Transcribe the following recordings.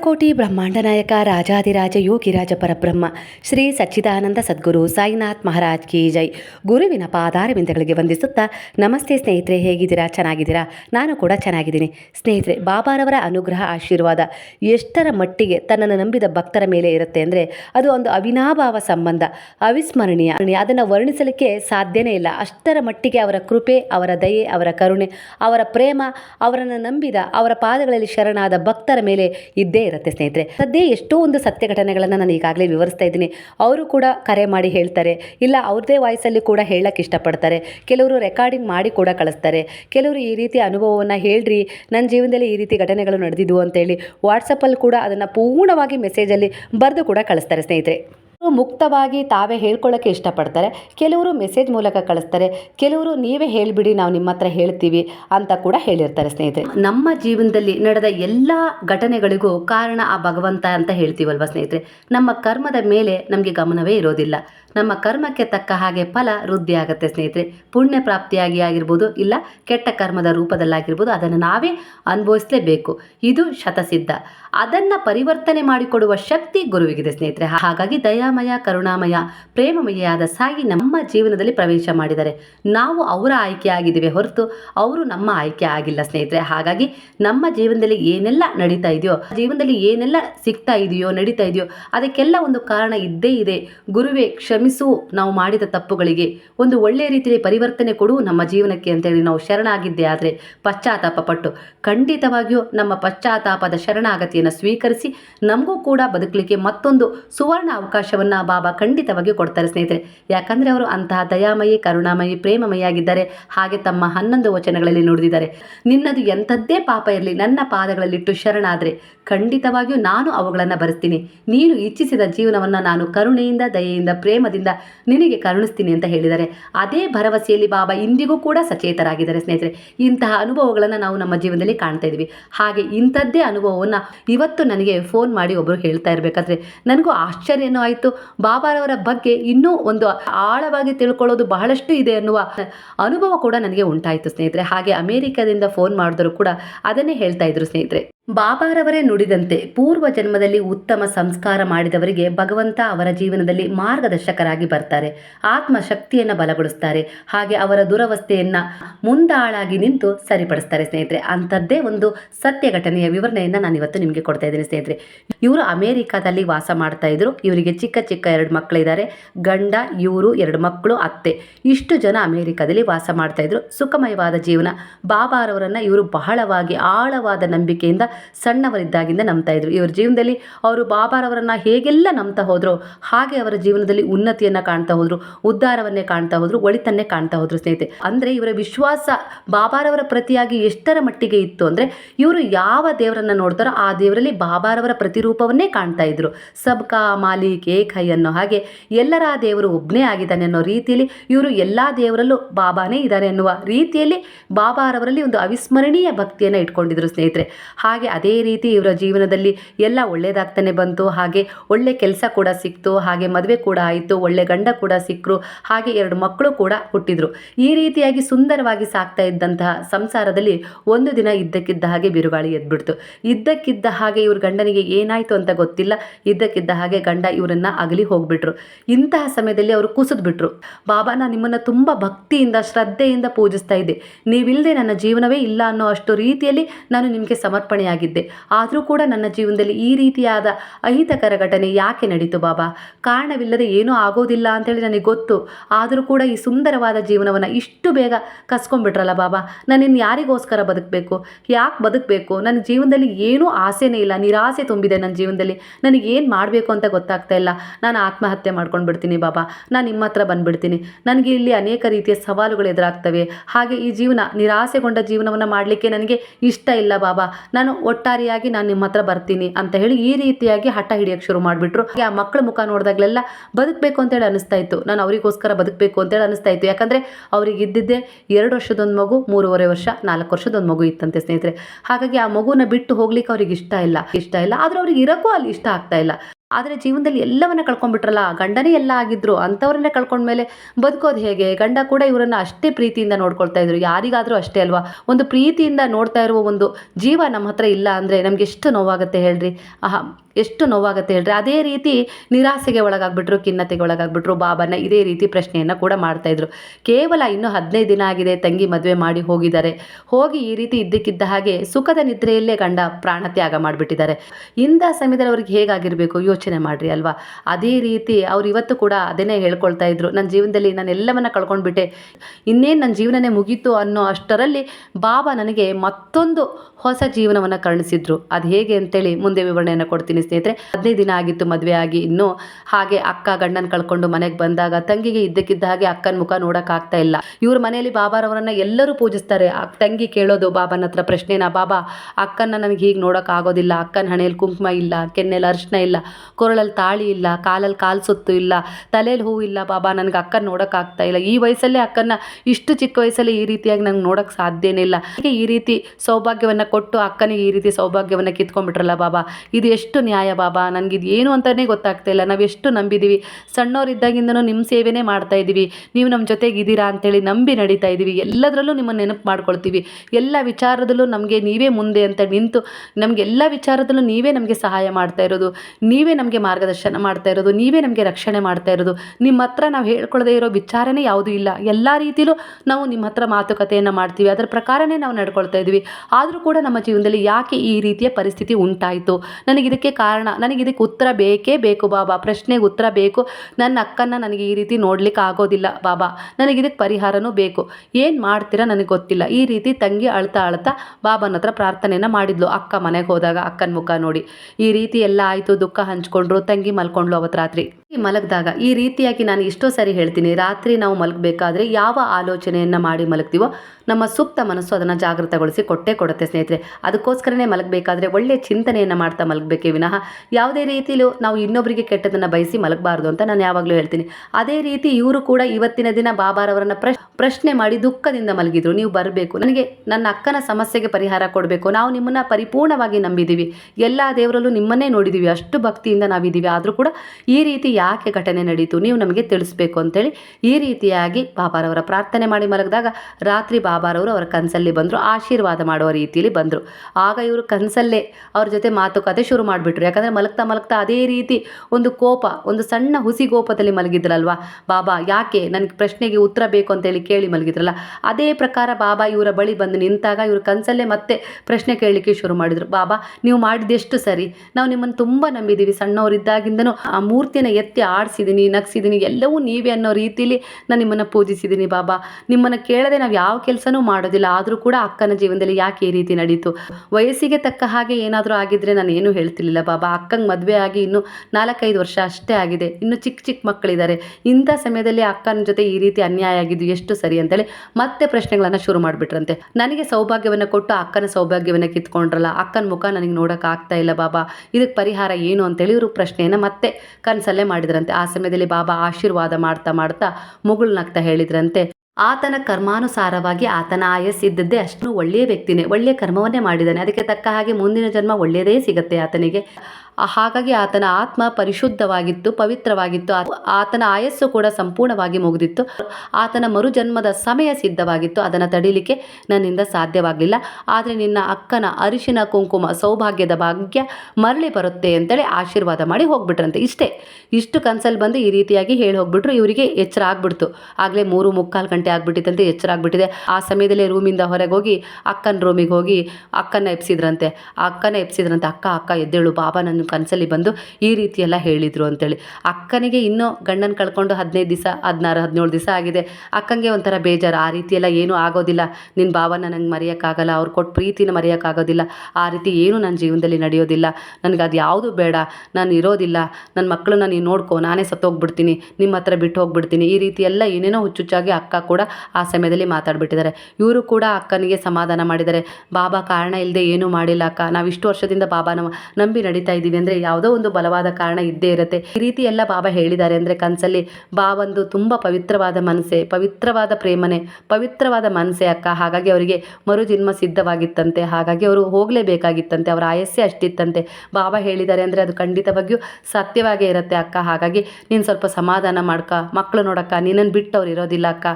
ಕೋಟಿ ಬ್ರಹ್ಮಾಂಡ ನಾಯಕ ರಾಜಾದಿರಾಜ ಯೋಗಿರಾಜ ಪರಬ್ರಹ್ಮ, ಶ್ರೀ ಸಚ್ಚಿದಾನಂದ ಸದ್ಗುರು ಸಾಯಿನಾಥ್ ಮಹಾರಾಜ್ ಕಿ ಜೈ. ಗುರುವಿನ ಪಾದಾರವಿಂದಗಳಿಗೆ ವಂದಿಸುತ್ತಾ, ನಮಸ್ತೆ ಸ್ನೇಹಿತರೆ, ಹೇಗಿದ್ದೀರಾ? ಚೆನ್ನಾಗಿದ್ದೀರಾ? ನಾನು ಕೂಡ ಚೆನ್ನಾಗಿದ್ದೀನಿ. ಸ್ನೇಹಿತರೆ, ಬಾಬಾರವರ ಅನುಗ್ರಹ ಆಶೀರ್ವಾದ ಎಷ್ಟರ ಮಟ್ಟಿಗೆ ತನ್ನನ್ನು ನಂಬಿದ ಭಕ್ತರ ಮೇಲೆ ಇರುತ್ತೆ ಅಂದರೆ, ಅದು ಒಂದು ಅವಿನಾಭಾವ ಸಂಬಂಧ, ಅವಿಸ್ಮರಣೀಯ. ಅದನ್ನು ವರ್ಣಿಸಲಿಕ್ಕೆ ಸಾಧ್ಯನೇ ಇಲ್ಲ. ಅಷ್ಟರ ಮಟ್ಟಿಗೆ ಅವರ ಕೃಪೆ, ಅವರ ದಯೆ, ಅವರ ಕರುಣೆ, ಅವರ ಪ್ರೇಮ, ಅವರನ್ನು ನಂಬಿದ, ಅವರ ಪಾದಗಳಲ್ಲಿ ಶರಣಾದ ಭಕ್ತರ ಮೇಲೆ ಇದ್ದೇ ಇರುತ್ತೆ ಸ್ನೇಹಿತರೆ. ಸದ್ಯ ಎಷ್ಟೋ ಒಂದು ಸತ್ಯ ಘಟನೆಗಳನ್ನು ನಾನು ಈಗಾಗಲೇ ವಿವರಿಸ್ತಾ ಇದ್ದೀನಿ. ಅವರು ಕೂಡ ಕರೆ ಮಾಡಿ ಹೇಳ್ತಾರೆ. ಇಲ್ಲ, ಅವ್ರದೇ ವಾಯ್ಸಲ್ಲಿ ಕೂಡ ಹೇಳಕ್ಕೆ ಇಷ್ಟಪಡ್ತಾರೆ. ಕೆಲವರು ರೆಕಾರ್ಡಿಂಗ್ ಮಾಡಿ ಕೂಡ ಕಳಿಸ್ತಾರೆ. ಕೆಲವರು ಈ ರೀತಿ ಅನುಭವವನ್ನು ಹೇಳ್ರಿ ನನ್ನ ಜೀವನದಲ್ಲಿ ಈ ರೀತಿ ಘಟನೆಗಳು ನಡೆದಿದ್ವು ಅಂತೇಳಿ ವಾಟ್ಸಪ್ಪಲ್ಲಿ ಕೂಡ ಅದನ್ನು ಪೂರ್ಣವಾಗಿ ಮೆಸೇಜಲ್ಲಿ ಬರೆದು ಕೂಡ ಕಳಿಸ್ತಾರೆ ಸ್ನೇಹಿತರೆ. ಮುಕ್ತವಾಗಿ ತಾವೇ ಹೇಳ್ಕೊಳ್ಳೋಕ್ಕೆ ಇಷ್ಟಪಡ್ತಾರೆ. ಕೆಲವರು ಮೆಸೇಜ್ ಮೂಲಕ ಕಳಿಸ್ತಾರೆ. ಕೆಲವರು ನೀವೇ ಹೇಳಿಬಿಡಿ, ನಾವು ನಿಮ್ಮ ಹತ್ರ ಹೇಳ್ತೀವಿ ಅಂತ ಕೂಡ ಹೇಳಿರ್ತಾರೆ ಸ್ನೇಹಿತರೆ. ನಮ್ಮ ಜೀವನದಲ್ಲಿ ನಡೆದ ಎಲ್ಲ ಘಟನೆಗಳಿಗೂ ಕಾರಣ ಆ ಭಗವಂತ ಅಂತ ಹೇಳ್ತೀವಲ್ವ ಸ್ನೇಹಿತರೆ? ನಮ್ಮ ಕರ್ಮದ ಮೇಲೆ ನಮಗೆ ಗಮನವೇ ಇರೋದಿಲ್ಲ. ನಮ್ಮ ಕರ್ಮಕ್ಕೆ ತಕ್ಕ ಹಾಗೆ ಫಲ ವೃದ್ಧಿ ಆಗುತ್ತೆ ಸ್ನೇಹಿತರೆ. ಪುಣ್ಯ ಪ್ರಾಪ್ತಿಯಾಗಿ ಆಗಿರ್ಬೋದು, ಇಲ್ಲ ಕೆಟ್ಟ ಕರ್ಮದ ರೂಪದಲ್ಲಾಗಿರ್ಬೋದು, ಅದನ್ನು ನಾವೇ ಅನುಭವಿಸಲೇಬೇಕು. ಇದು ಶತಸಿದ್ಧ. ಅದನ್ನು ಪರಿವರ್ತನೆ ಮಾಡಿಕೊಡುವ ಶಕ್ತಿ ಗುರುವಿಗಿದೆ ಸ್ನೇಹಿತರೆ. ಹಾಗಾಗಿ ದಯಾಮಯ, ಕರುಣಾಮಯ ಪ್ರೇಮಮಯಾದ ಸಾಯಿ ನಮ್ಮ ಜೀವನದಲ್ಲಿ ಪ್ರವೇಶ ಮಾಡಿದ್ದಾರೆ ನಾವು ಅವರ ಆಯ್ಕೆ ಆಗಿದ್ದೇವೆ ಹೊರತು ಅವರು ನಮ್ಮ ಆಯ್ಕೆ ಆಗಿಲ್ಲ ಸ್ನೇಹಿತರೆ. ಹಾಗಾಗಿ ನಮ್ಮ ಜೀವನದಲ್ಲಿ ಏನೆಲ್ಲ ನಡೀತಾ ಇದೆಯೋ, ಜೀವನದಲ್ಲಿ ಏನೆಲ್ಲ ಸಿಗ್ತಾ ಇದೆಯೋ, ನಡೀತಾ ಇದೆಯೋ, ಅದಕ್ಕೆಲ್ಲ ಒಂದು ಕಾರಣ ಇದ್ದೇ ಇದೆ. ಗುರುವೇ ಕ್ಷಮಿಸು, ನಾವು ಮಾಡಿದ ತಪ್ಪುಗಳಿಗೆ ಒಂದು ಒಳ್ಳೆಯ ರೀತಿಯಲ್ಲಿ ಪರಿವರ್ತನೆ ಕೊಡು ನಮ್ಮ ಜೀವನಕ್ಕೆ ಅಂತೇಳಿ ನಾವು ಶರಣಾಗಿದ್ದೆ ಆದರೆ ಪಶ್ಚಾತ್ತಾಪ ಪಟ್ಟು ಖಂಡಿತವಾಗಿಯೂ ನಮ್ಮ ಪಶ್ಚಾತ್ತಾಪದ ಶರಣಾಗತಿಯನ್ನು ಸ್ವೀಕರಿಸಿ ನಮಗೂ ಕೂಡ ಬದುಕಲಿಕ್ಕೆ ಮತ್ತೊಂದು ಸುವರ್ಣ ಅವಕಾಶವನ್ನು ಬಾಬಾ ಖಂಡಿತವಾಗಿಯೂ ಕೊಡ್ತಾರೆ ಸ್ನೇಹಿತರೆ. ಯಾಕಂದರೆ ಅವರು ಅಂತಹ ದಯಾಮಯಿ, ಕರುಣಾಮಯಿ, ಪ್ರೇಮಮಯಿಯಾಗಿದ್ದಾರೆ. ಹಾಗೆ ತಮ್ಮ ಹನ್ನೊಂದು ವಚನಗಳಲ್ಲಿ ನುಡಿದಿದ್ದಾರೆ. ನಿನ್ನದು ಎಂಥದ್ದೇ ಪಾಪ ಇರಲಿ, ನನ್ನ ಪಾದಗಳಲ್ಲಿಟ್ಟು ಶರಣಾದರೆ ಖಂಡಿತವಾಗಿಯೂ ನಾನು ಅವುಗಳನ್ನು ಭರಿಸ್ತೀನಿ ನೀನು ಇಚ್ಛಿಸಿದ ಜೀವನವನ್ನು ನಾನು ಕರುಣೆಯಿಂದ, ದಯೆಯಿಂದ ಪ್ರೇಮದಿಂದ ನಿನಗೆ ಕರುಣಿಸ್ತೀನಿ ಅಂತ ಹೇಳಿದ್ದಾರೆ ಅದೇ ಭರವಸೆಯಲ್ಲಿ ಬಾಬಾ ಇಂದಿಗೂ ಕೂಡ ಸಚೇತರಾಗಿದ್ದಾರೆ ಸ್ನೇಹಿತರೆ. ಇಂತಹ ಅನುಭವಗಳನ್ನು ನಾವು ನಮ್ಮ ಜೀವನದಲ್ಲಿ ಕಾಣ್ತಾ ಇದ್ದೀವಿ. ಹಾಗೆ ಇಂಥದ್ದೇ ಅನುಭವವನ್ನು ಇವತ್ತು ನನಗೆ ಫೋನ್ ಮಾಡಿ ಒಬ್ಬರು ಹೇಳ್ತಾ ಇರಬೇಕಾದ್ರೆ, ನನಗೂ ಆಶ್ಚರ್ಯನೂ ಆಯಿತು. ಬಾಬಾರವರ ಬಗ್ಗೆ ಇನ್ನೂ ಒಂದು ಆಳವಾಗಿ ತಿಳ್ಕೊಳ್ಳೋದು ಬಹಳಷ್ಟು ಇದೆ ಅನ್ನುವ ಅನುಭವ ಕೂಡ ನನಗೆ ಉಂಟಾಯಿತು ಸ್ನೇಹಿತರೆ. ಹಾಗೆ ಅಮೇರಿಕಾದಿಂದ ಫೋನ್ ಮಾಡಿದ್ರು ಕೂಡ ಅದನ್ನೇ ಹೇಳ್ತಾ ಇದ್ರು ಸ್ನೇಹಿತರೆ. ಬಾಬಾರವರೇ ನುಡಿದಂತೆ ಪೂರ್ವ ಜನ್ಮದಲ್ಲಿ ಉತ್ತಮ ಸಂಸ್ಕಾರ ಮಾಡಿದವರಿಗೆ ಭಗವಂತ ಅವರ ಜೀವನದಲ್ಲಿ ಮಾರ್ಗದರ್ಶಕರಾಗಿ ಬರ್ತಾರೆ. ಆತ್ಮಶಕ್ತಿಯನ್ನು ಬಲಗೊಳಿಸ್ತಾರೆ. ಹಾಗೆ ಅವರ ದುರವಸ್ಥೆಯನ್ನು ಮುಂದಾಳಾಗಿ ನಿಂತು ಸರಿಪಡಿಸ್ತಾರೆ ಸ್ನೇಹಿತರೆ. ಅಂಥದ್ದೇ ಒಂದು ಸತ್ಯ ಘಟನೆಯ ವಿವರಣೆಯನ್ನು ನಾನು ಇವತ್ತು ನಿಮಗೆ ಕೊಡ್ತಾ ಇದ್ದೀನಿ ಸ್ನೇಹಿತರೆ. ಇವರು ಅಮೇರಿಕಾದಲ್ಲಿ ವಾಸ ಮಾಡ್ತಾ ಇದ್ರು. ಇವರಿಗೆ ಚಿಕ್ಕ ಚಿಕ್ಕ ಎರಡು ಮಕ್ಕಳಿದ್ದಾರೆ. ಗಂಡ, ಇವರು, ಎರಡು ಮಕ್ಕಳು, ಅತ್ತೆ. ಇಷ್ಟು ಜನ ಅಮೇರಿಕಾದಲ್ಲಿ ವಾಸ ಮಾಡ್ತಾ ಇದ್ರು. ಸುಖಮಯವಾದ ಜೀವನ. ಬಾಬಾರವರನ್ನು ಇವರು ಬಹಳವಾಗಿ ಆಳವಾದ ನಂಬಿಕೆಯಿಂದ ಸಣ್ಣವರಿದ್ದಾಗಿಂದ ನಂಬ್ತಾ ಇದ್ರು. ಇವ್ರ ಜೀವನದಲ್ಲಿ ಅವರು ಬಾಬಾರವರನ್ನ ಹೇಗೆಲ್ಲ ನಂಬ್ತಾ ಹೋದ್ರು ಹಾಗೆ ಅವರ ಜೀವನದಲ್ಲಿ ಉನ್ನತಿಯನ್ನು ಕಾಣ್ತಾ ಹೋದ್ರು, ಉದ್ಧಾರವನ್ನೇ ಕಾಣ್ತಾ ಹೋದ್ರು, ಒಳಿತನ್ನೇ ಕಾಣ್ತಾ ಹೋದ್ರು ಸ್ನೇಹಿತೆ. ಅಂದರೆ ಇವರ ವಿಶ್ವಾಸ ಬಾಬಾರವರ ಪ್ರತಿಯಾಗಿ ಎಷ್ಟರ ಮಟ್ಟಿಗೆ ಇತ್ತು ಅಂದರೆ ಇವರು ಯಾವ ದೇವರನ್ನ ನೋಡ್ತಾರೋ ಆ ದೇವರಲ್ಲಿ ಬಾಬಾರವರ ಪ್ರತಿರೂಪವನ್ನೇ ಕಾಣ್ತಾ ಇದ್ರು. ಸಬ್ಕಾ ಮಾಲೀಕ್ ಏಕ್ ಹೈ ಅನ್ನೋ ಹಾಗೆ ಎಲ್ಲರ ದೇವರು ಒಬ್ಬನೇ ಆಗಿದ್ದಾನೆ ಅನ್ನೋ ರೀತಿಯಲ್ಲಿ ಇವರು ಎಲ್ಲ ದೇವರಲ್ಲೂ ಬಾಬಾನೇ ಇದ್ದಾರೆ ಅನ್ನುವ ರೀತಿಯಲ್ಲಿ ಬಾಬಾರವರಲ್ಲಿ ಒಂದು ಅವಿಸ್ಮರಣೀಯ ಭಕ್ತಿಯನ್ನು ಇಟ್ಕೊಂಡಿದ್ರು ಸ್ನೇಹಿತರೆ. ಹಾಗೆ ಅದೇ ರೀತಿ ಇವರ ಜೀವನದಲ್ಲಿ ಎಲ್ಲ ಒಳ್ಳೆಯದಾಗ್ತಾನೆ ಬಂತು. ಹಾಗೆ ಒಳ್ಳೆ ಕೆಲಸ ಕೂಡ ಸಿಕ್ತು. ಹಾಗೆ ಮದುವೆ ಕೂಡ ಆಯಿತು. ಒಳ್ಳೆ ಗಂಡ ಕೂಡ ಸಿಕ್ಕರು ಹಾಗೆ ಎರಡು ಮಕ್ಕಳು ಕೂಡ ಹುಟ್ಟಿದ್ರು. ಈ ರೀತಿಯಾಗಿ ಸುಂದರವಾಗಿ ಸಾಕ್ತಾ ಇದ್ದಂತಹ ಸಂಸಾರದಲ್ಲಿ ಒಂದು ದಿನ ಇದ್ದಕ್ಕಿದ್ದ ಹಾಗೆ ಬಿರುಗಾಳಿ ಎದ್ಬಿಡ್ತು. ಇದ್ದಕ್ಕಿದ್ದ ಹಾಗೆ ಇವ್ರ ಗಂಡನಿಗೆ ಏನಾಯಿತು ಅಂತ ಗೊತ್ತಿಲ್ಲ. ಇದ್ದಕ್ಕಿದ್ದ ಹಾಗೆ ಗಂಡ ಇವರನ್ನ ಅಗಲಿ ಹೋಗ್ಬಿಟ್ರು. ಇಂತಹ ಸಮಯದಲ್ಲಿ ಅವರು ಕುಸಿದ್ಬಿಟ್ರು. ಬಾಬಾ ನಾನು ನಿಮ್ಮನ್ನು ತುಂಬ ಭಕ್ತಿಯಿಂದ, ಶ್ರದ್ಧೆಯಿಂದ ಪೂಜಿಸ್ತಾ ಇದ್ದೆ. ನೀವಿಲ್ಲದೆ ನನ್ನ ಜೀವನವೇ ಇಲ್ಲ ಅನ್ನೋ ಅಷ್ಟು ರೀತಿಯಲ್ಲಿ ನಾನು ನಿಮಗೆ ಸಮರ್ಪಣೆಯಾಗಿದ್ದೆ ಆದರೂ ಕೂಡ ನನ್ನ ಜೀವನದಲ್ಲಿ ಈ ರೀತಿಯಾದ ಅಹಿತಕರ ಘಟನೆ ಯಾಕೆ ನಡೀತು ಬಾಬಾ? ಕಾರಣವಿಲ್ಲದೆ ಏನೂ ಆಗೋದಿಲ್ಲ ಅಂತೇಳಿ ನನಗೆ ಗೊತ್ತು. ಆದರೂ ಕೂಡ ಈ ಸುಂದರವಾದ ಜೀವನವನ್ನು ಇಷ್ಟು ಬೇಗ ಕಸ್ಕೊಂಡ್ಬಿಟ್ರಲ್ಲ ಬಾಬಾ? ನಾನು ಇನ್ನು ಯಾರಿಗೋಸ್ಕರ ಬದುಕಬೇಕು? ಯಾಕೆ ಬದುಕಬೇಕು? ನನ್ನ ಜೀವನದಲ್ಲಿ ಏನೂ ಆಸೆನೇ ಇಲ್ಲ. ನಿರಾಸೆ ತುಂಬಿದೆ ನನ್ನ ಜೀವನದಲ್ಲಿ. ನನಗೆ ಏನು ಮಾಡಬೇಕು ಅಂತ ಗೊತ್ತಾಗ್ತಾ ಇಲ್ಲ. ನಾನು ಆತ್ಮಹತ್ಯೆ ಮಾಡ್ಕೊಂಡು ಬಿಡ್ತೀನಿ ಬಾಬಾ. ನಾನು ನಿಮ್ಮ ಹತ್ರ ಬಂದುಬಿಡ್ತೀನಿ. ನನಗೆ ಇಲ್ಲಿ ಅನೇಕ ರೀತಿಯ ಸವಾಲುಗಳು ಎದುರಾಗ್ತವೆ. ಹಾಗೆ ಈ ಜೀವನ ನಿರಾಸೆಗೊಂಡ ಜೀವನವನ್ನು ಮಾಡಲಿಕ್ಕೆ ನನಗೆ ಇಷ್ಟ ಇಲ್ಲ ಬಾಬಾ. ನಾನು ಒಟ್ಟಾರೆಯಾಗಿ ನಾನು ನಿಮ್ಮ ಹತ್ರ ಬರ್ತೀನಿ ಅಂತ ಹೇಳಿ ಈ ರೀತಿಯಾಗಿ ಹಠ ಹಿಡಿಯೋಕ್ಕೆ ಶುರು ಮಾಡಿಬಿಟ್ರು. ಆ ಮಕ್ಕಳ ಮುಖ ನೋಡಿದಾಗಲೆಲ್ಲ ಬದುಕಬೇಕು ಅಂತೇಳಿ ಅನಿಸ್ತಾ ಇತ್ತು. ನಾನು ಅವರಿಗೋಸ್ಕರ ಬದುಕಬೇಕು ಅಂತೇಳಿ ಅನಿಸ್ತಾ ಇತ್ತು. ಯಾಕಂದರೆ ಅವ್ರಿಗೆ ಇದ್ದಿದ್ದೆ ಎರಡು ವರ್ಷದೊಂದು ಮಗು, ಮೂರುವರೆ ವರ್ಷ, ನಾಲ್ಕು ವರ್ಷದೊಂದು ಮಗು ಇತ್ತಂತೆ ಸ್ನೇಹಿತರೆ. ಹಾಗಾಗಿ ಆ ಮಗುನ ಬಿಟ್ಟು ಹೋಗ್ಲಿಕ್ಕೆ ಅವ್ರಿಗೆ ಇಷ್ಟ ಇಲ್ಲ. ಇಷ್ಟ ಇಲ್ಲ. ಆದ್ರೆ ಅವ್ರಿಗೆ ಇರೋಕ್ಕೂ ಅಲ್ಲಿ ಇಷ್ಟ ಆಗ್ತಾ ಇಲ್ಲ. ಆದರೆ ಜೀವನದಲ್ಲಿ ಎಲ್ಲವನ್ನ ಕಳ್ಕೊಂಡ್ಬಿಟ್ರಲ್ಲ, ಗಂಡನೇ ಎಲ್ಲ ಆಗಿದ್ರು, ಅಂಥವ್ರನ್ನೇ ಕಳ್ಕೊಂಡ್ಮೇಲೆ ಬದುಕೋದು ಹೇಗೆ? ಗಂಡ ಕೂಡ ಇವರನ್ನು ಅಷ್ಟೇ ಪ್ರೀತಿಯಿಂದ ನೋಡ್ಕೊಳ್ತಾ ಇದ್ರು, ಯಾರಿಗಾದರೂ ಅಷ್ಟೇ ಅಲ್ವಾ? ಒಂದು ಪ್ರೀತಿಯಿಂದ ನೋಡ್ತಾ ಇರುವ ಒಂದು ಜೀವ ನಮ್ಮ ಹತ್ರ ಇಲ್ಲ ಅಂದರೆ ನಮ್ಗೆ ಎಷ್ಟು ನೋವಾಗುತ್ತೆ ಹೇಳ್ರಿ? ಆಹಾ, ಎಷ್ಟು ನೋವಾಗುತ್ತೆ ಹೇಳ್ರಿ? ಅದೇ ರೀತಿ ನಿರಾಸೆಗೆ ಒಳಗಾಗ್ಬಿಟ್ರು, ಖಿನ್ನತೆಗೆ ಒಳಗಾಗ್ಬಿಟ್ರು ಬಾಬಾನ ಇದೇ ರೀತಿ ಪ್ರಶ್ನೆಯನ್ನು ಕೂಡ ಮಾಡ್ತಾ ಇದ್ರು. ಕೇವಲ ಇನ್ನೂ ಹದಿನೈದು ದಿನ ಆಗಿದೆ, ತಂಗಿ ಮದುವೆ ಮಾಡಿ ಹೋಗಿದ್ದಾರೆ. ಹೋಗಿ ಈ ರೀತಿ ಇದ್ದಕ್ಕಿದ್ದ ಹಾಗೆ ಸುಖದ ನಿದ್ರೆಯಲ್ಲೇ ಗಂಡ ಪ್ರಾಣ ತ್ಯಾಗ ಮಾಡಿಬಿಟ್ಟಿದ್ದಾರೆ. ಇಂಥ ಸಮಯದಲ್ಲಿ ಅವ್ರಿಗೆ ಹೇಗಾಗಿರಬೇಕು? ಯೋಚನೆ ಮಾಡ್ರಿ ಅಲ್ವಾ? ಅದೇ ರೀತಿ ಅವ್ರು ಇವತ್ತು ಕೂಡ ಅದನ್ನೇ ಹೇಳ್ಕೊಳ್ತಾ ಇದ್ರು, ನನ್ನ ಜೀವನದಲ್ಲಿ ನಾನು ಎಲ್ಲವನ್ನ ಕಳ್ಕೊಂಡ್ಬಿಟ್ಟೆ. ಇನ್ನೇನು ನನ್ನ ಜೀವನನೇ ಮುಗೀತು ಅನ್ನೋ ಅಷ್ಟರಲ್ಲಿ ಬಾಬಾ ನನಗೆ ಮತ್ತೊಂದು ಹೊಸ ಜೀವನವನ್ನು ಕರುಣಿಸಿದ್ರು ಅದು ಹೇಗೆ ಅಂತೇಳಿ ಮುಂದೆ ವಿವರಣೆಯನ್ನು ಕೊಡ್ತೀನಿ ಸ್ನೇಹಿತರೆ. ಹದಿನೈದು ದಿನ ಆಗಿತ್ತು, ಮದುವೆ ಆಗಿ. ಇನ್ನೂ ಹಾಗೆ ಅಕ್ಕ ಗಂಡನ ಕಳ್ಕೊಂಡು ಮನೆಗೆ ಬಂದಾಗ ತಂಗಿಗೆ ಇದ್ದಕ್ಕಿದ್ದ ಹಾಗೆ ಅಕ್ಕನ ಮುಖ ನೋಡೋಕ್ಕಾಗ್ತಾ ಇಲ್ಲ. ಇವ್ರ ಮನೆಯಲ್ಲಿ ಬಾಬಾರವರನ್ನ ಎಲ್ಲರೂ ಪೂಜಿಸ್ತಾರೆ. ತಂಗಿ ಕೇಳೋದು ಬಾಬಾನ ಹತ್ರ ಪ್ರಶ್ನೆನ, ಬಾಬಾ ಅಕ್ಕನ ನನಗೆ ಹೀಗೆ ನೋಡೋಕ್ಕಾಗೋದಿಲ್ಲ ಅಕ್ಕನ ಹಣೆಯಲ್ಲಿ ಕುಂಕುಮ ಇಲ್ಲ ಕೆನ್ನೆಲ್ಲ ಅರ್ಶನ ಇಲ್ಲ. ಕೊರಳಲ್ಲಿ ತಾಳಿ ಇಲ್ಲ, ಕಾಲಲ್ಲಿ ಕಾಲು ಸುತ್ತು ಇಲ್ಲ, ತಲೆಯಲ್ಲಿ ಹೂ ಇಲ್ಲ, ಬಾಬಾ, ನನಗೆ ಅಕ್ಕನ ನೋಡೋಕ್ಕಾಗ್ತಾ ಇಲ್ಲ. ಈ ವಯಸ್ಸಲ್ಲೇ ಅಕ್ಕನ ಇಷ್ಟು ಚಿಕ್ಕ ವಯಸ್ಸಲ್ಲಿ ಈ ರೀತಿಯಾಗಿ ನಂಗೆ ನೋಡೋಕ್ಕೆ ಸಾಧ್ಯನೇ ಇಲ್ಲ. ಈ ರೀತಿ ಸೌಭಾಗ್ಯವನ್ನು ಕೊಟ್ಟು ಅಕ್ಕನಿಗೆ ಈ ರೀತಿ ಸೌಭಾಗ್ಯವನ್ನು ಕಿತ್ಕೊಂಡ್ಬಿಟ್ರಲ್ಲ ಬಾಬಾ, ಇದು ಎಷ್ಟು ನ್ಯಾಯ ಬಾಬಾ? ನನಗೆ ಇದು ಏನು ಅಂತಲೇ ಗೊತ್ತಾಗ್ತಾ ಇಲ್ಲ. ನಾವು ಎಷ್ಟು ನಂಬಿದ್ದೀವಿ ಸಣ್ಣವರಿದ್ದಾಗಿಂದನೂ ನಿಮ್ಮ ಸೇವೆನೇ ಮಾಡ್ತಾ ಇದ್ದೀವಿ ನೀವು ನಮ್ಮ ಜೊತೆಗೆ ಇದ್ದೀರಾ ಅಂತೇಳಿ ನಂಬಿ ನಡೀತಾ ಇದ್ದೀವಿ ಎಲ್ಲದರಲ್ಲೂ ನಿಮ್ಮನ್ನು ನೆನಪು ಮಾಡ್ಕೊಳ್ತೀವಿ. ಎಲ್ಲ ವಿಚಾರದಲ್ಲೂ ನಮಗೆ ನೀವೇ ಮುಂದೆ ಅಂತ ನಿಂತು ನಮಗೆ ಎಲ್ಲ ವಿಚಾರದಲ್ಲೂ ನೀವೇ ನಮಗೆ ಸಹಾಯ ಮಾಡ್ತಾ ಇರೋದು. ನೀವೇ ನಮಗೆ ಮಾರ್ಗದರ್ಶನ ಮಾಡ್ತಾ ಇರೋದು, ನೀವೇ ನಮಗೆ ರಕ್ಷಣೆ ಮಾಡ್ತಾ ಇರೋದು. ನಿಮ್ಮ ಹತ್ರ ನಾವು ಹೇಳ್ಕೊಳ್ಳದೇ ಇರೋ ವಿಚಾರನೇ ಯಾವುದೂ ಇಲ್ಲ. ಎಲ್ಲ ರೀತಿಲೂ ನಾವು ನಿಮ್ಮ ಹತ್ರ ಮಾತುಕತೆಯನ್ನು ಮಾಡ್ತೀವಿ, ಅದರ ಪ್ರಕಾರನೇ ನಾವು ನಡ್ಕೊಳ್ತಾ ಇದ್ದೀವಿ ಆದರೂ ಕೂಡ ನಮ್ಮ ಜೀವನದಲ್ಲಿ ಯಾಕೆ ಈ ರೀತಿಯ ಪರಿಸ್ಥಿತಿ ಉಂಟಾಯಿತು? ನನಗೆ ಇದಕ್ಕೆ ಕಾರಣ, ನನಗೆ ಇದಕ್ಕೆ ಉತ್ತರ ಬೇಕೇ ಬೇಕು ಬಾಬಾ. ಪ್ರಶ್ನೆಗೆ ಉತ್ತರ ಬೇಕು. ನನ್ನ ಅಕ್ಕನ್ನ ನನಗೆ ಈ ರೀತಿ ನೋಡ್ಲಿಕ್ಕೆ ಆಗೋದಿಲ್ಲ ಬಾಬಾ. ನನಗೆ ಇದಕ್ಕೆ ಪರಿಹಾರನೂ ಬೇಕು. ಏನು ಮಾಡ್ತೀರಾ ನನಗೆ ಗೊತ್ತಿಲ್ಲ. ಈ ರೀತಿ ತಂಗಿ ಅಳ್ತಾ ಅಳ್ತಾ ಬಾಬನ ಹತ್ರ ಪ್ರಾರ್ಥನೆಯನ್ನು ಮಾಡಿದ್ಲು. ಅಕ್ಕ ಮನೆಗೆ ಹೋದಾಗ ಅಕ್ಕನ ಮುಖ ನೋಡಿ. ಈ ರೀತಿ ಎಲ್ಲ ಆಯಿತು, ದುಃಖ ಹಂಚ್ಕೊಂಡ್ರು, ತಂಗಿ ಮಲ್ಕೊಂಡ್ಲು ಅವತ್ತು ರಾತ್ರಿ. ಮಲಗ್ದಾಗ, ಈ ರೀತಿಯಾಗಿ ನಾನು ಎಷ್ಟೋ ಸರಿ ಹೇಳ್ತೀನಿ, ರಾತ್ರಿ ನಾವು ಮಲಗಬೇಕಾದ್ರೆ ಯಾವ ಆಲೋಚನೆಯನ್ನ ಮಾಡಿ ಮಲಗ್ತೀವೋ, ನಮ್ಮ ಸುಪ್ತ ಮನಸ್ಸು ಅದನ್ನ ಜಾಗೃತಗೊಳಿಸಿ ಕೊಟ್ಟೇ ಕೊಡುತ್ತೆ ಸ್ನೇಹಿತರೆ. ಅದಕ್ಕೋಸ್ಕರನೇ ಮಲಗಬೇಕಾದ್ರೆ ಒಳ್ಳೆಯ ಚಿಂತನೆಯನ್ನ ಮಾಡ್ತಾ ಮಲಗಬೇಕೇ ವಿನಃ. ಯಾವುದೇ ರೀತಿಲೂ ನಾವು ಇನ್ನೊಬ್ಬರಿಗೆ ಕೆಟ್ಟದನ್ನ ಬಯಸಿ ಮಲಗಬಾರ್ದು ಅಂತ ನಾನು ಯಾವಾಗಲೂ ಹೇಳ್ತೀನಿ. ಅದೇ ರೀತಿ ಇವರು ಕೂಡ ಇವತ್ತಿನ ದಿನ ಬಾಬಾರವರನ್ನ ಪ್ರಶ್, ಪ್ರಶ್ನೆ ಮಾಡಿ ದುಃಖದಿಂದ ಮಲಗಿದ್ರು, ನೀವು ಬರಬೇಕು. ನನಗೆ ನನ್ನ ಅಕ್ಕನ ಸಮಸ್ಯೆಗೆ ಪರಿಹಾರ ಕೊಡಬೇಕು. ನಾವು ನಿಮ್ಮನ್ನ ಪರಿಪೂರ್ಣವಾಗಿ ನಂಬಿದ್ದೀವಿ ಎಲ್ಲ ದೇವರಲ್ಲೂ ನಿಮ್ಮನ್ನೇ ನೋಡಿದ್ದೀವಿ ಅಷ್ಟು ಭಕ್ತಿಯಿಂದ ನಾವಿದ್ದೀವಿ. ಆದರೂ ಕೂಡ ಈ ರೀತಿ ಯಾಕೆ ಘಟನೆ ನಡೀತು ನೀವು ನಮಗೆ ತಿಳಿಸ್ಬೇಕು ಅಂತೇಳಿ ಈ ರೀತಿಯಾಗಿ ಬಾಬಾರವರ ಪ್ರಾರ್ಥನೆ ಮಾಡಿ ಮಲಗಿದಾಗ ರಾತ್ರಿ ಬಾಬಾರವರು ಅವರ ಕನಸಲ್ಲಿ ಬಂದರು. ಆಶೀರ್ವಾದ ಮಾಡುವ ರೀತಿಯಲ್ಲಿ ಬಂದರು. ಆಗ ಇವರು ಕನಸಲ್ಲೇ ಅವ್ರ ಜೊತೆ ಮಾತುಕತೆ ಶುರು ಮಾಡಿಬಿಟ್ರು. ಯಾಕಂದರೆ ಮಲಗ್ತಾ ಮಲಗ್ತಾ ಅದೇ ರೀತಿ ಒಂದು ಕೋಪ, ಒಂದು ಸಣ್ಣ ಹುಸಿ ಕೋಪದಲ್ಲಿ ಮಲಗಿದ್ರಲ್ವಾ ಬಾಬಾ? ಯಾಕೆ ನನಗೆ ಪ್ರಶ್ನೆಗೆ ಉತ್ತರ ಬೇಕು ಅಂತೇಳಿ ಕೇಳಿ ಮಲಗಿದ್ರಲ್ಲ? ಅದೇ ಪ್ರಕಾರ ಬಾಬಾ ಇವರ ಬಳಿ ಬಂದು ನಿಂತಾಗ ಇವರು ಕನಸಲ್ಲೇ ಮತ್ತೆ ಪ್ರಶ್ನೆ ಕೇಳಲಿಕ್ಕೆ ಶುರು ಮಾಡಿದರು. ಬಾಬಾ, ನೀವು ಮಾಡಿದೆಷ್ಟು ಸರಿ? ನಾವು ನಿಮ್ಮನ್ನು ತುಂಬ ನಂಬಿದ್ದೀವಿ. ಸಣ್ಣವರಿದ್ದಾಗಿಂದನೂ ಆ ಮೂರ್ತಿಯನ್ನು ಎತ್ತಿ ಆಡಿಸಿದ್ದೀನಿ ನಗ್ಸಿದ್ದೀನಿ ಎಲ್ಲವೂ ನೀವೇ ಅನ್ನೋ ರೀತಿಯಲ್ಲಿ ನಾನು ನಿಮ್ಮನ್ನು ಪೂಜಿಸಿದ್ದೀನಿ ಬಾಬಾ. ನಿಮ್ಮನ್ನು ಕೇಳದೆ ನಾವು ಯಾವ ಕೆಲಸನೂ ಮಾಡೋದಿಲ್ಲ, ಆದರೂ ಕೂಡ ಅಕ್ಕನ ಜೀವನದಲ್ಲಿ ಯಾಕೆ ಈ ರೀತಿ ನಡೀತು? ವಯಸ್ಸಿಗೆ ತಕ್ಕ ಹಾಗೆ ಏನಾದರೂ ಆಗಿದ್ದರೆ ನಾನು ಏನೂ ಹೇಳ್ತಿರ್ಲಿಲ್ಲ ಬಾಬಾ. ಅಕ್ಕಂಗೆ ಮದುವೆ ಆಗಿ ಇನ್ನೂ ನಾಲ್ಕೈದು ವರ್ಷ ಅಷ್ಟೇ ಆಗಿದೆ. ಇನ್ನು ಚಿಕ್ಕ ಚಿಕ್ಕ ಮಕ್ಕಳಿದ್ದಾರೆ. ಇಂಥ ಸಮಯದಲ್ಲಿ ಅಕ್ಕನ ಜೊತೆ ಈ ರೀತಿ ಅನ್ಯಾಯ ಆಗಿದ್ದು ಎಷ್ಟು ಸರಿ ಅಂತೇಳಿ ಮತ್ತೆ ಪ್ರಶ್ನೆಗಳನ್ನು ಶುರು ಮಾಡಿಬಿಟ್ರಂತೆ. ನನಗೆ ಸೌಭಾಗ್ಯವನ್ನು ಕೊಟ್ಟು ಅಕ್ಕನ ಸೌಭಾಗ್ಯವನ್ನು ಕಿತ್ಕೊಂಡ್ರಲ್ಲ, ಅಕ್ಕನ ಮುಖ ನನಗೆ ನೋಡೋಕ್ಕಾಗ್ತಾ ಇಲ್ಲ ಬಾಬಾ. ಇದಕ್ಕೆ ಪರಿಹಾರ ಏನು ಅಂತೇಳಿ ಇವರು ಪ್ರಶ್ನೆಯನ್ನು ಮತ್ತೆ ಕನಸಲ್ಲೇ ಮಾಡಿದ್ರಂತೆ. ಆ ಸಮಯದಲ್ಲಿ ಬಾಬಾ ಆಶೀರ್ವಾದ ಮಾಡ್ತಾ ಮಾಡ್ತಾ ಮುಗುಳ್ನಗ್ತಾ ಹೇಳಿದ್ರಂತೆ. ಆತನ ಕರ್ಮಾನುಸಾರವಾಗಿ ಆತನ ಆಯಸ್ಸಿದ್ದದ್ದೇ ಅಷ್ಟು ಒಳ್ಳೆಯ ವ್ಯಕ್ತಿನೇ, ಒಳ್ಳೆಯ ಕರ್ಮವನ್ನೇ ಮಾಡಿದ್ದಾನೆ. ಅದಕ್ಕೆ ತಕ್ಕ ಹಾಗೆ ಮುಂದಿನ ಜನ್ಮ ಒಳ್ಳೆಯದೇ ಸಿಗುತ್ತೆ ಆತನಿಗೆ. ಹಾಗಾಗಿ ಆತನ ಆತ್ಮ ಪರಿಶುದ್ಧವಾಗಿತ್ತು, ಪವಿತ್ರವಾಗಿತ್ತು. ಆತನ ಆಯಸ್ಸು ಕೂಡ ಸಂಪೂರ್ಣವಾಗಿ ಮುಗಿದಿತ್ತು. ಆತನ ಮರುಜನ್ಮದ ಸಮಯ ಸಿದ್ಧವಾಗಿತ್ತು. ಅದನ್ನು ತಡೀಲಿಕ್ಕೆ ನನ್ನಿಂದ ಸಾಧ್ಯವಾಗಲಿಲ್ಲ. ಆದರೆ ನಿನ್ನ ಅಕ್ಕನ ಅರಿಶಿನ ಕುಂಕುಮ ಸೌಭಾಗ್ಯದ ಭಾಗ್ಯ ಮರಳಿ ಬರುತ್ತೆ ಅಂತೇಳಿ ಆಶೀರ್ವಾದ ಮಾಡಿ ಹೋಗ್ಬಿಟ್ರಂತೆ. ಇಷ್ಟೇ. ಇಷ್ಟು ಕನ್ಸಲ್ಲಿ ಬಂದು ಈ ರೀತಿಯಾಗಿ ಹೇಳಿ ಹೋಗ್ಬಿಟ್ರು. ಇವರಿಗೆ ಎಚ್ಚರ ಆಗ್ಬಿಡ್ತು. ಆಗಲೇ ಮೂರು ಮುಕ್ಕಾಲು ಗಂಟೆ ಆಗ್ಬಿಟ್ಟಿತ್ತಂತೆ. ಎಚ್ಚರ ಆಗ್ಬಿಟ್ಟಿದೆ. ಆ ಸಮಯದಲ್ಲೇ ರೂಮಿಂದ ಹೊರಗೆ ಹೋಗಿ ಅಕ್ಕನ ರೂಮಿಗೆ ಹೋಗಿ ಅಕ್ಕನ ಎಪ್ಸಿದ್ರಂತೆ ಅಕ್ಕನ ಎಪ್ಸಿದ್ರಂತೆ ಅಕ್ಕ ಅಕ್ಕ ಎದ್ದೇಳು, ಬಾಬಾ ನನ್ನ ಕನಸಲ್ಲಿ ಬಂದು ಈ ರೀತಿ ಎಲ್ಲ ಹೇಳಿದರು ಅಂತೇಳಿ. ಅಕ್ಕನಿಗೆ ಇನ್ನೂ ಗಂಡನ ಕಳ್ಕೊಂಡು ಹದಿನೈದು ದಿವಸ ಹದಿನಾರು, ಹದಿನೇಳು ದಿವಸ ಆಗಿದೆ. ಅಕ್ಕಂಗೆ ಒಂಥರ ಬೇಜಾರು. ಆ ರೀತಿ ಎಲ್ಲ ಏನೂ ಆಗೋದಿಲ್ಲ. ನಿನ್ನ ಭಾವನ ನಂಗೆ ಮರೆಯೋಕ್ಕಾಗಲ್ಲ. ಅವ್ರು ಕೊಟ್ಟು ಪ್ರೀತಿನ ಮರೆಯೋಕ್ಕಾಗೋದಿಲ್ಲ. ಆ ರೀತಿ ಏನೂ ನನ್ನ ಜೀವನದಲ್ಲಿ ನಡೆಯೋದಿಲ್ಲ. ನನಗೆ ಅದು ಯಾವುದು ಬೇಡ. ನಾನು ಇರೋದಿಲ್ಲ. ನನ್ನ ಮಕ್ಕಳನ್ನ ನೀನು ನೋಡ್ಕೋ. ನಾನೇ ಸತ್ತೋಗ್ಬಿಡ್ತೀನಿ. ನಿಮ್ಮ ಹತ್ರ ಬಿಟ್ಟು ಹೋಗ್ಬಿಡ್ತೀನಿ. ಈ ರೀತಿ ಎಲ್ಲ ಏನೇನೋ ಹುಚ್ಚುಚ್ಚಾಗಿ ಅಕ್ಕ ಕೂಡ ಆ ಸಮಯದಲ್ಲಿ ಮಾತಾಡ್ಬಿಟ್ಟಿದ್ದಾರೆ. ಇವರು ಕೂಡ ಅಕ್ಕನಿಗೆ ಸಮಾಧಾನ ಮಾಡಿದ್ದಾರೆ. ಬಾಬಾ ಕಾರಣ ಇಲ್ಲದೆ ಏನೂ ಮಾಡಿಲ್ಲ ಅಕ್ಕ. ನಾವು ಇಷ್ಟು ವರ್ಷದಿಂದ ಬಾಬಾನ ನಂಬಿ ನಡೀತಾ ಇದ್ದೀವಿ ಇದ್ದೀವಿ ಅಂದರೆ ಯಾವುದೋ ಒಂದು ಬಲವಾದ ಕಾರಣ ಇದ್ದೇ ಇರುತ್ತೆ. ಈ ರೀತಿ ಎಲ್ಲ ಬಾಬಾ ಹೇಳಿದ್ದಾರೆ ಅಂದರೆ ಕನಸಲ್ಲಿ ಬಾ ಒಂದು ತುಂಬ ಪವಿತ್ರವಾದ ಮನಸ್ಸೆ, ಪವಿತ್ರವಾದ ಪ್ರೇಮನೆ, ಪವಿತ್ರವಾದ ಮನಸ್ಸೆ ಅಕ್ಕ. ಹಾಗಾಗಿ ಅವರಿಗೆ ಮರುಜನ್ಮ ಸಿದ್ಧವಾಗಿತ್ತಂತೆ, ಹಾಗಾಗಿ ಅವರು ಹೋಗಲೇಬೇಕಾಗಿತ್ತಂತೆ, ಅವರ ಆಯಸ್ಸೆ ಅಷ್ಟಿತ್ತಂತೆ. ಬಾಬಾ ಹೇಳಿದ್ದಾರೆ ಅಂದರೆ ಅದು ಖಂಡಿತವಾಗಿಯೂ ಸತ್ಯವಾಗೇ ಇರುತ್ತೆ ಅಕ್ಕ. ಹಾಗಾಗಿ ನೀನು ಸ್ವಲ್ಪ ಸಮಾಧಾನ ಮಾಡ್ಕ ಮಕ್ಕಳು ನೋಡಕ್ಕ ನಿನ್ನನ್ನು ಬಿಟ್ಟು ಅವ್ರು ಇರೋದಿಲ್ಲ ಅಕ್ಕ.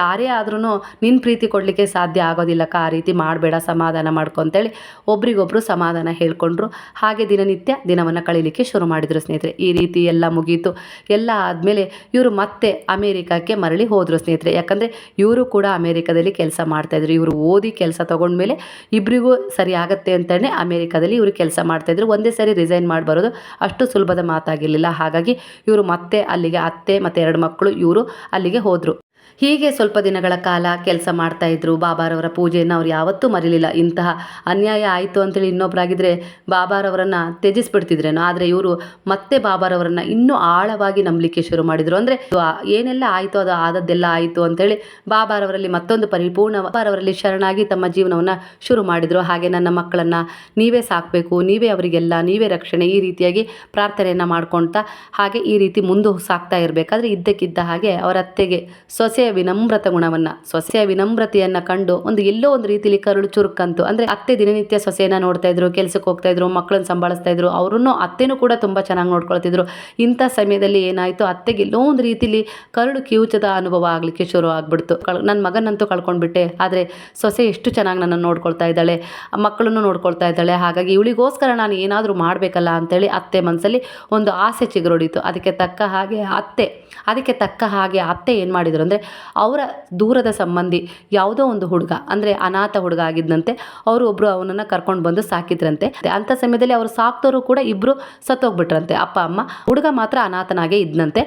ಯಾರೇ ಆದ್ರೂ ನಿನ್ನ ಪ್ರೀತಿ ಕೊಡಲಿಕ್ಕೆ ಸಾಧ್ಯ ಆಗೋದಿಲ್ಲಕ್ಕ ಆ ರೀತಿ ಮಾಡಬೇಡ, ಸಮಾಧಾನ ಮಾಡ್ಕೊ ಅಂತೇಳಿ ಒಬ್ರಿಗೊಬ್ರು ಸಮಾಧಾನ ಹೇಳ್ಕೊಂಡ್ರು. ಹಾಗೆ ದಿನನಿತ್ಯ ದಿನವನ್ನು ಕಳೀಲಿಕ್ಕೆ ಶುರು ಮಾಡಿದರು ಸ್ನೇಹಿತರೆ. ಈ ರೀತಿ ಎಲ್ಲ ಮುಗೀತು. ಎಲ್ಲ ಆದಮೇಲೆ ಇವರು ಮತ್ತೆ ಅಮೇರಿಕಕ್ಕೆ ಮರಳಿ ಹೋದರು ಸ್ನೇಹಿತರೆ. ಯಾಕಂದರೆ ಇವರು ಕೂಡ ಅಮೇರಿಕಾದಲ್ಲಿ ಕೆಲಸ ಮಾಡ್ತಾಯಿದ್ರು ಇವರು ಓದಿ ಕೆಲಸ ತೊಗೊಂಡ್ಮೇಲೆ ಇಬ್ಬರಿಗೂ ಸರಿ ಆಗುತ್ತೆ ಅಂತಲೇ ಅಮೇರಿಕಾದಲ್ಲಿ ಇವರು ಕೆಲಸ ಮಾಡ್ತಾಯಿದ್ರು ಒಂದೇ ಸರಿ ರಿಸೈನ್ ಬರೋದು ಅಷ್ಟು ಸುಲಭದ ಮಾತಾಗಿರಲಿಲ್ಲ. ಹಾಗಾಗಿ ಇವರು ಮತ್ತೆ ಅಲ್ಲಿಗೆ ಅತ್ತೆ ಮತ್ತು ಎರಡು ಮಕ್ಕಳು ಇವರು ಅಲ್ಲಿಗೆ ಹೋದರು. ಹೀಗೆ ಸ್ವಲ್ಪ ದಿನಗಳ ಕಾಲ ಕೆಲಸ ಮಾಡ್ತಾಯಿದ್ರು ಬಾಬಾರವರ ಪೂಜೆಯನ್ನು ಅವ್ರು ಯಾವತ್ತೂ ಮರಿಲಿಲ್ಲ. ಇಂತಹ ಅನ್ಯಾಯ ಆಯಿತು ಅಂತೇಳಿ ಇನ್ನೊಬ್ಬರಾಗಿದ್ದರೆ ಬಾಬಾರವರನ್ನು ತ್ಯಜಿಸ್ಬಿಡ್ತಿದ್ರೇನೋ. ಆದರೆ ಇವರು ಮತ್ತೆ ಬಾಬಾರವರನ್ನು ಇನ್ನೂ ಆಳವಾಗಿ ನಂಬಲಿಕ್ಕೆ ಶುರು ಮಾಡಿದರು. ಅಂದರೆ ಏನೆಲ್ಲ ಆಯಿತು, ಅದು ಆದದ್ದೆಲ್ಲ ಆಯಿತು ಅಂತೇಳಿ ಬಾಬಾರವರಲ್ಲಿ ಮತ್ತೊಂದು ಪರಿಪೂರ್ಣ ಬಾಬಾರವರಲ್ಲಿ ಶರಣಾಗಿ ತಮ್ಮ ಜೀವನವನ್ನು ಶುರು ಮಾಡಿದರು. ಹಾಗೆ ನನ್ನ ಮಕ್ಕಳನ್ನು ನೀವೇ ಸಾಕಬೇಕು, ನೀವೇ ಅವರಿಗೆಲ್ಲ, ನೀವೇ ರಕ್ಷಣೆ ಈ ರೀತಿಯಾಗಿ ಪ್ರಾರ್ಥನೆಯನ್ನು ಮಾಡ್ಕೊಳ್ತಾ ಹಾಗೆ ಈ ರೀತಿ ಮುಂದೆ ಸಾಕ್ತಾ ಇರಬೇಕಾದ್ರೆ ಇದ್ದಕ್ಕಿದ್ದ ಹಾಗೆ ಅವರ ಅತ್ತೆಗೆ ಸೊಸೆಯ ವಿನಮ್ರತ ಗುಣವನ್ನು ಸೊಸೆಯ ವಿನಮ್ರತೆಯನ್ನು ಕಂಡು ಒಂದು ಎಲ್ಲೋ ಒಂದು ರೀತಿಲಿ ಕರುಳು ಚುರುಕಂತು. ಅಂದರೆ ಅತ್ತೆ ದಿನನಿತ್ಯ ಸೊಸೆಯನ್ನ ನೋಡ್ತಾ ಇದ್ರು ಕೆಲಸಕ್ಕೆ ಹೋಗ್ತಾ ಇದ್ರು ಮಕ್ಕಳನ್ನ ಸಂಭಾಳಿಸ್ತಾ ಇದ್ರು, ಅವರನ್ನು ಅತ್ತೆನೂ ಕೂಡ ತುಂಬ ಚೆನ್ನಾಗಿ ನೋಡ್ಕೊಳ್ತಿದ್ರು. ಇಂಥ ಸಮಯದಲ್ಲಿ ಏನಾಯಿತು? ಅತ್ತೆಗೆ ಎಲ್ಲೋ ಒಂದು ರೀತಿಲಿ ಕರುಳು ಕಿವುಚದ ಅನುಭವ ಆಗಲಿಕ್ಕೆ ಶುರು ಆಗ್ಬಿಡ್ತು. ನನ್ನ ಮಗನಂತೂ ಕಳ್ಕೊಂಡ್ಬಿಟ್ಟೆ. ಆದರೆ ಸೊಸೆ ಎಷ್ಟು ಚೆನ್ನಾಗಿ ನನ್ನನ್ನು ನೋಡ್ಕೊಳ್ತಾ ಇದ್ದಾಳೆ ಮಕ್ಕಳನ್ನು ನೋಡ್ಕೊಳ್ತಾ ಇದ್ದಾಳೆ. ಹಾಗಾಗಿ ಇವಳಿಗೋಸ್ಕರ ನಾನು ಏನಾದರೂ ಮಾಡಬೇಕಲ್ಲ ಅಂತೇಳಿ ಅತ್ತೆ ಮನಸ್ಸಲ್ಲಿ ಒಂದು ಆಸೆ ಚಿಗುರೊಡಿತು. ಅದಕ್ಕೆ ತಕ್ಕ ಹಾಗೆ ಅತ್ತೆ, ಅದಕ್ಕೆ ತಕ್ಕ ಹಾಗೆ ಅತ್ತೆ ಏನು ಮಾಡಿದರು ಅಂದರೆ ಅವರ ದೂರದ ಸಂಬಂಧಿ ಯಾವುದೋ ಒಂದು ಹುಡುಗ, ಅಂದರೆ ಅನಾಥ ಹುಡುಗ ಆಗಿದ್ದಂತೆ ಅವರು ಒಬ್ಬರು ಅವನನ್ನು ಕರ್ಕೊಂಡು ಬಂದು ಸಾಕಿದ್ರಂತೆ. ಅಂಥ ಸಮಯದಲ್ಲಿ ಅವರು ಸಾಕ್ತವರು ಕೂಡ ಇಬ್ಬರು ಸತ್ತೋಗ್ಬಿಟ್ರಂತೆ, ಅಪ್ಪ, ಅಮ್ಮ. ಹುಡುಗ ಮಾತ್ರ ಅನಾಥನಾಗೆ ಇದ್ದಂತೆ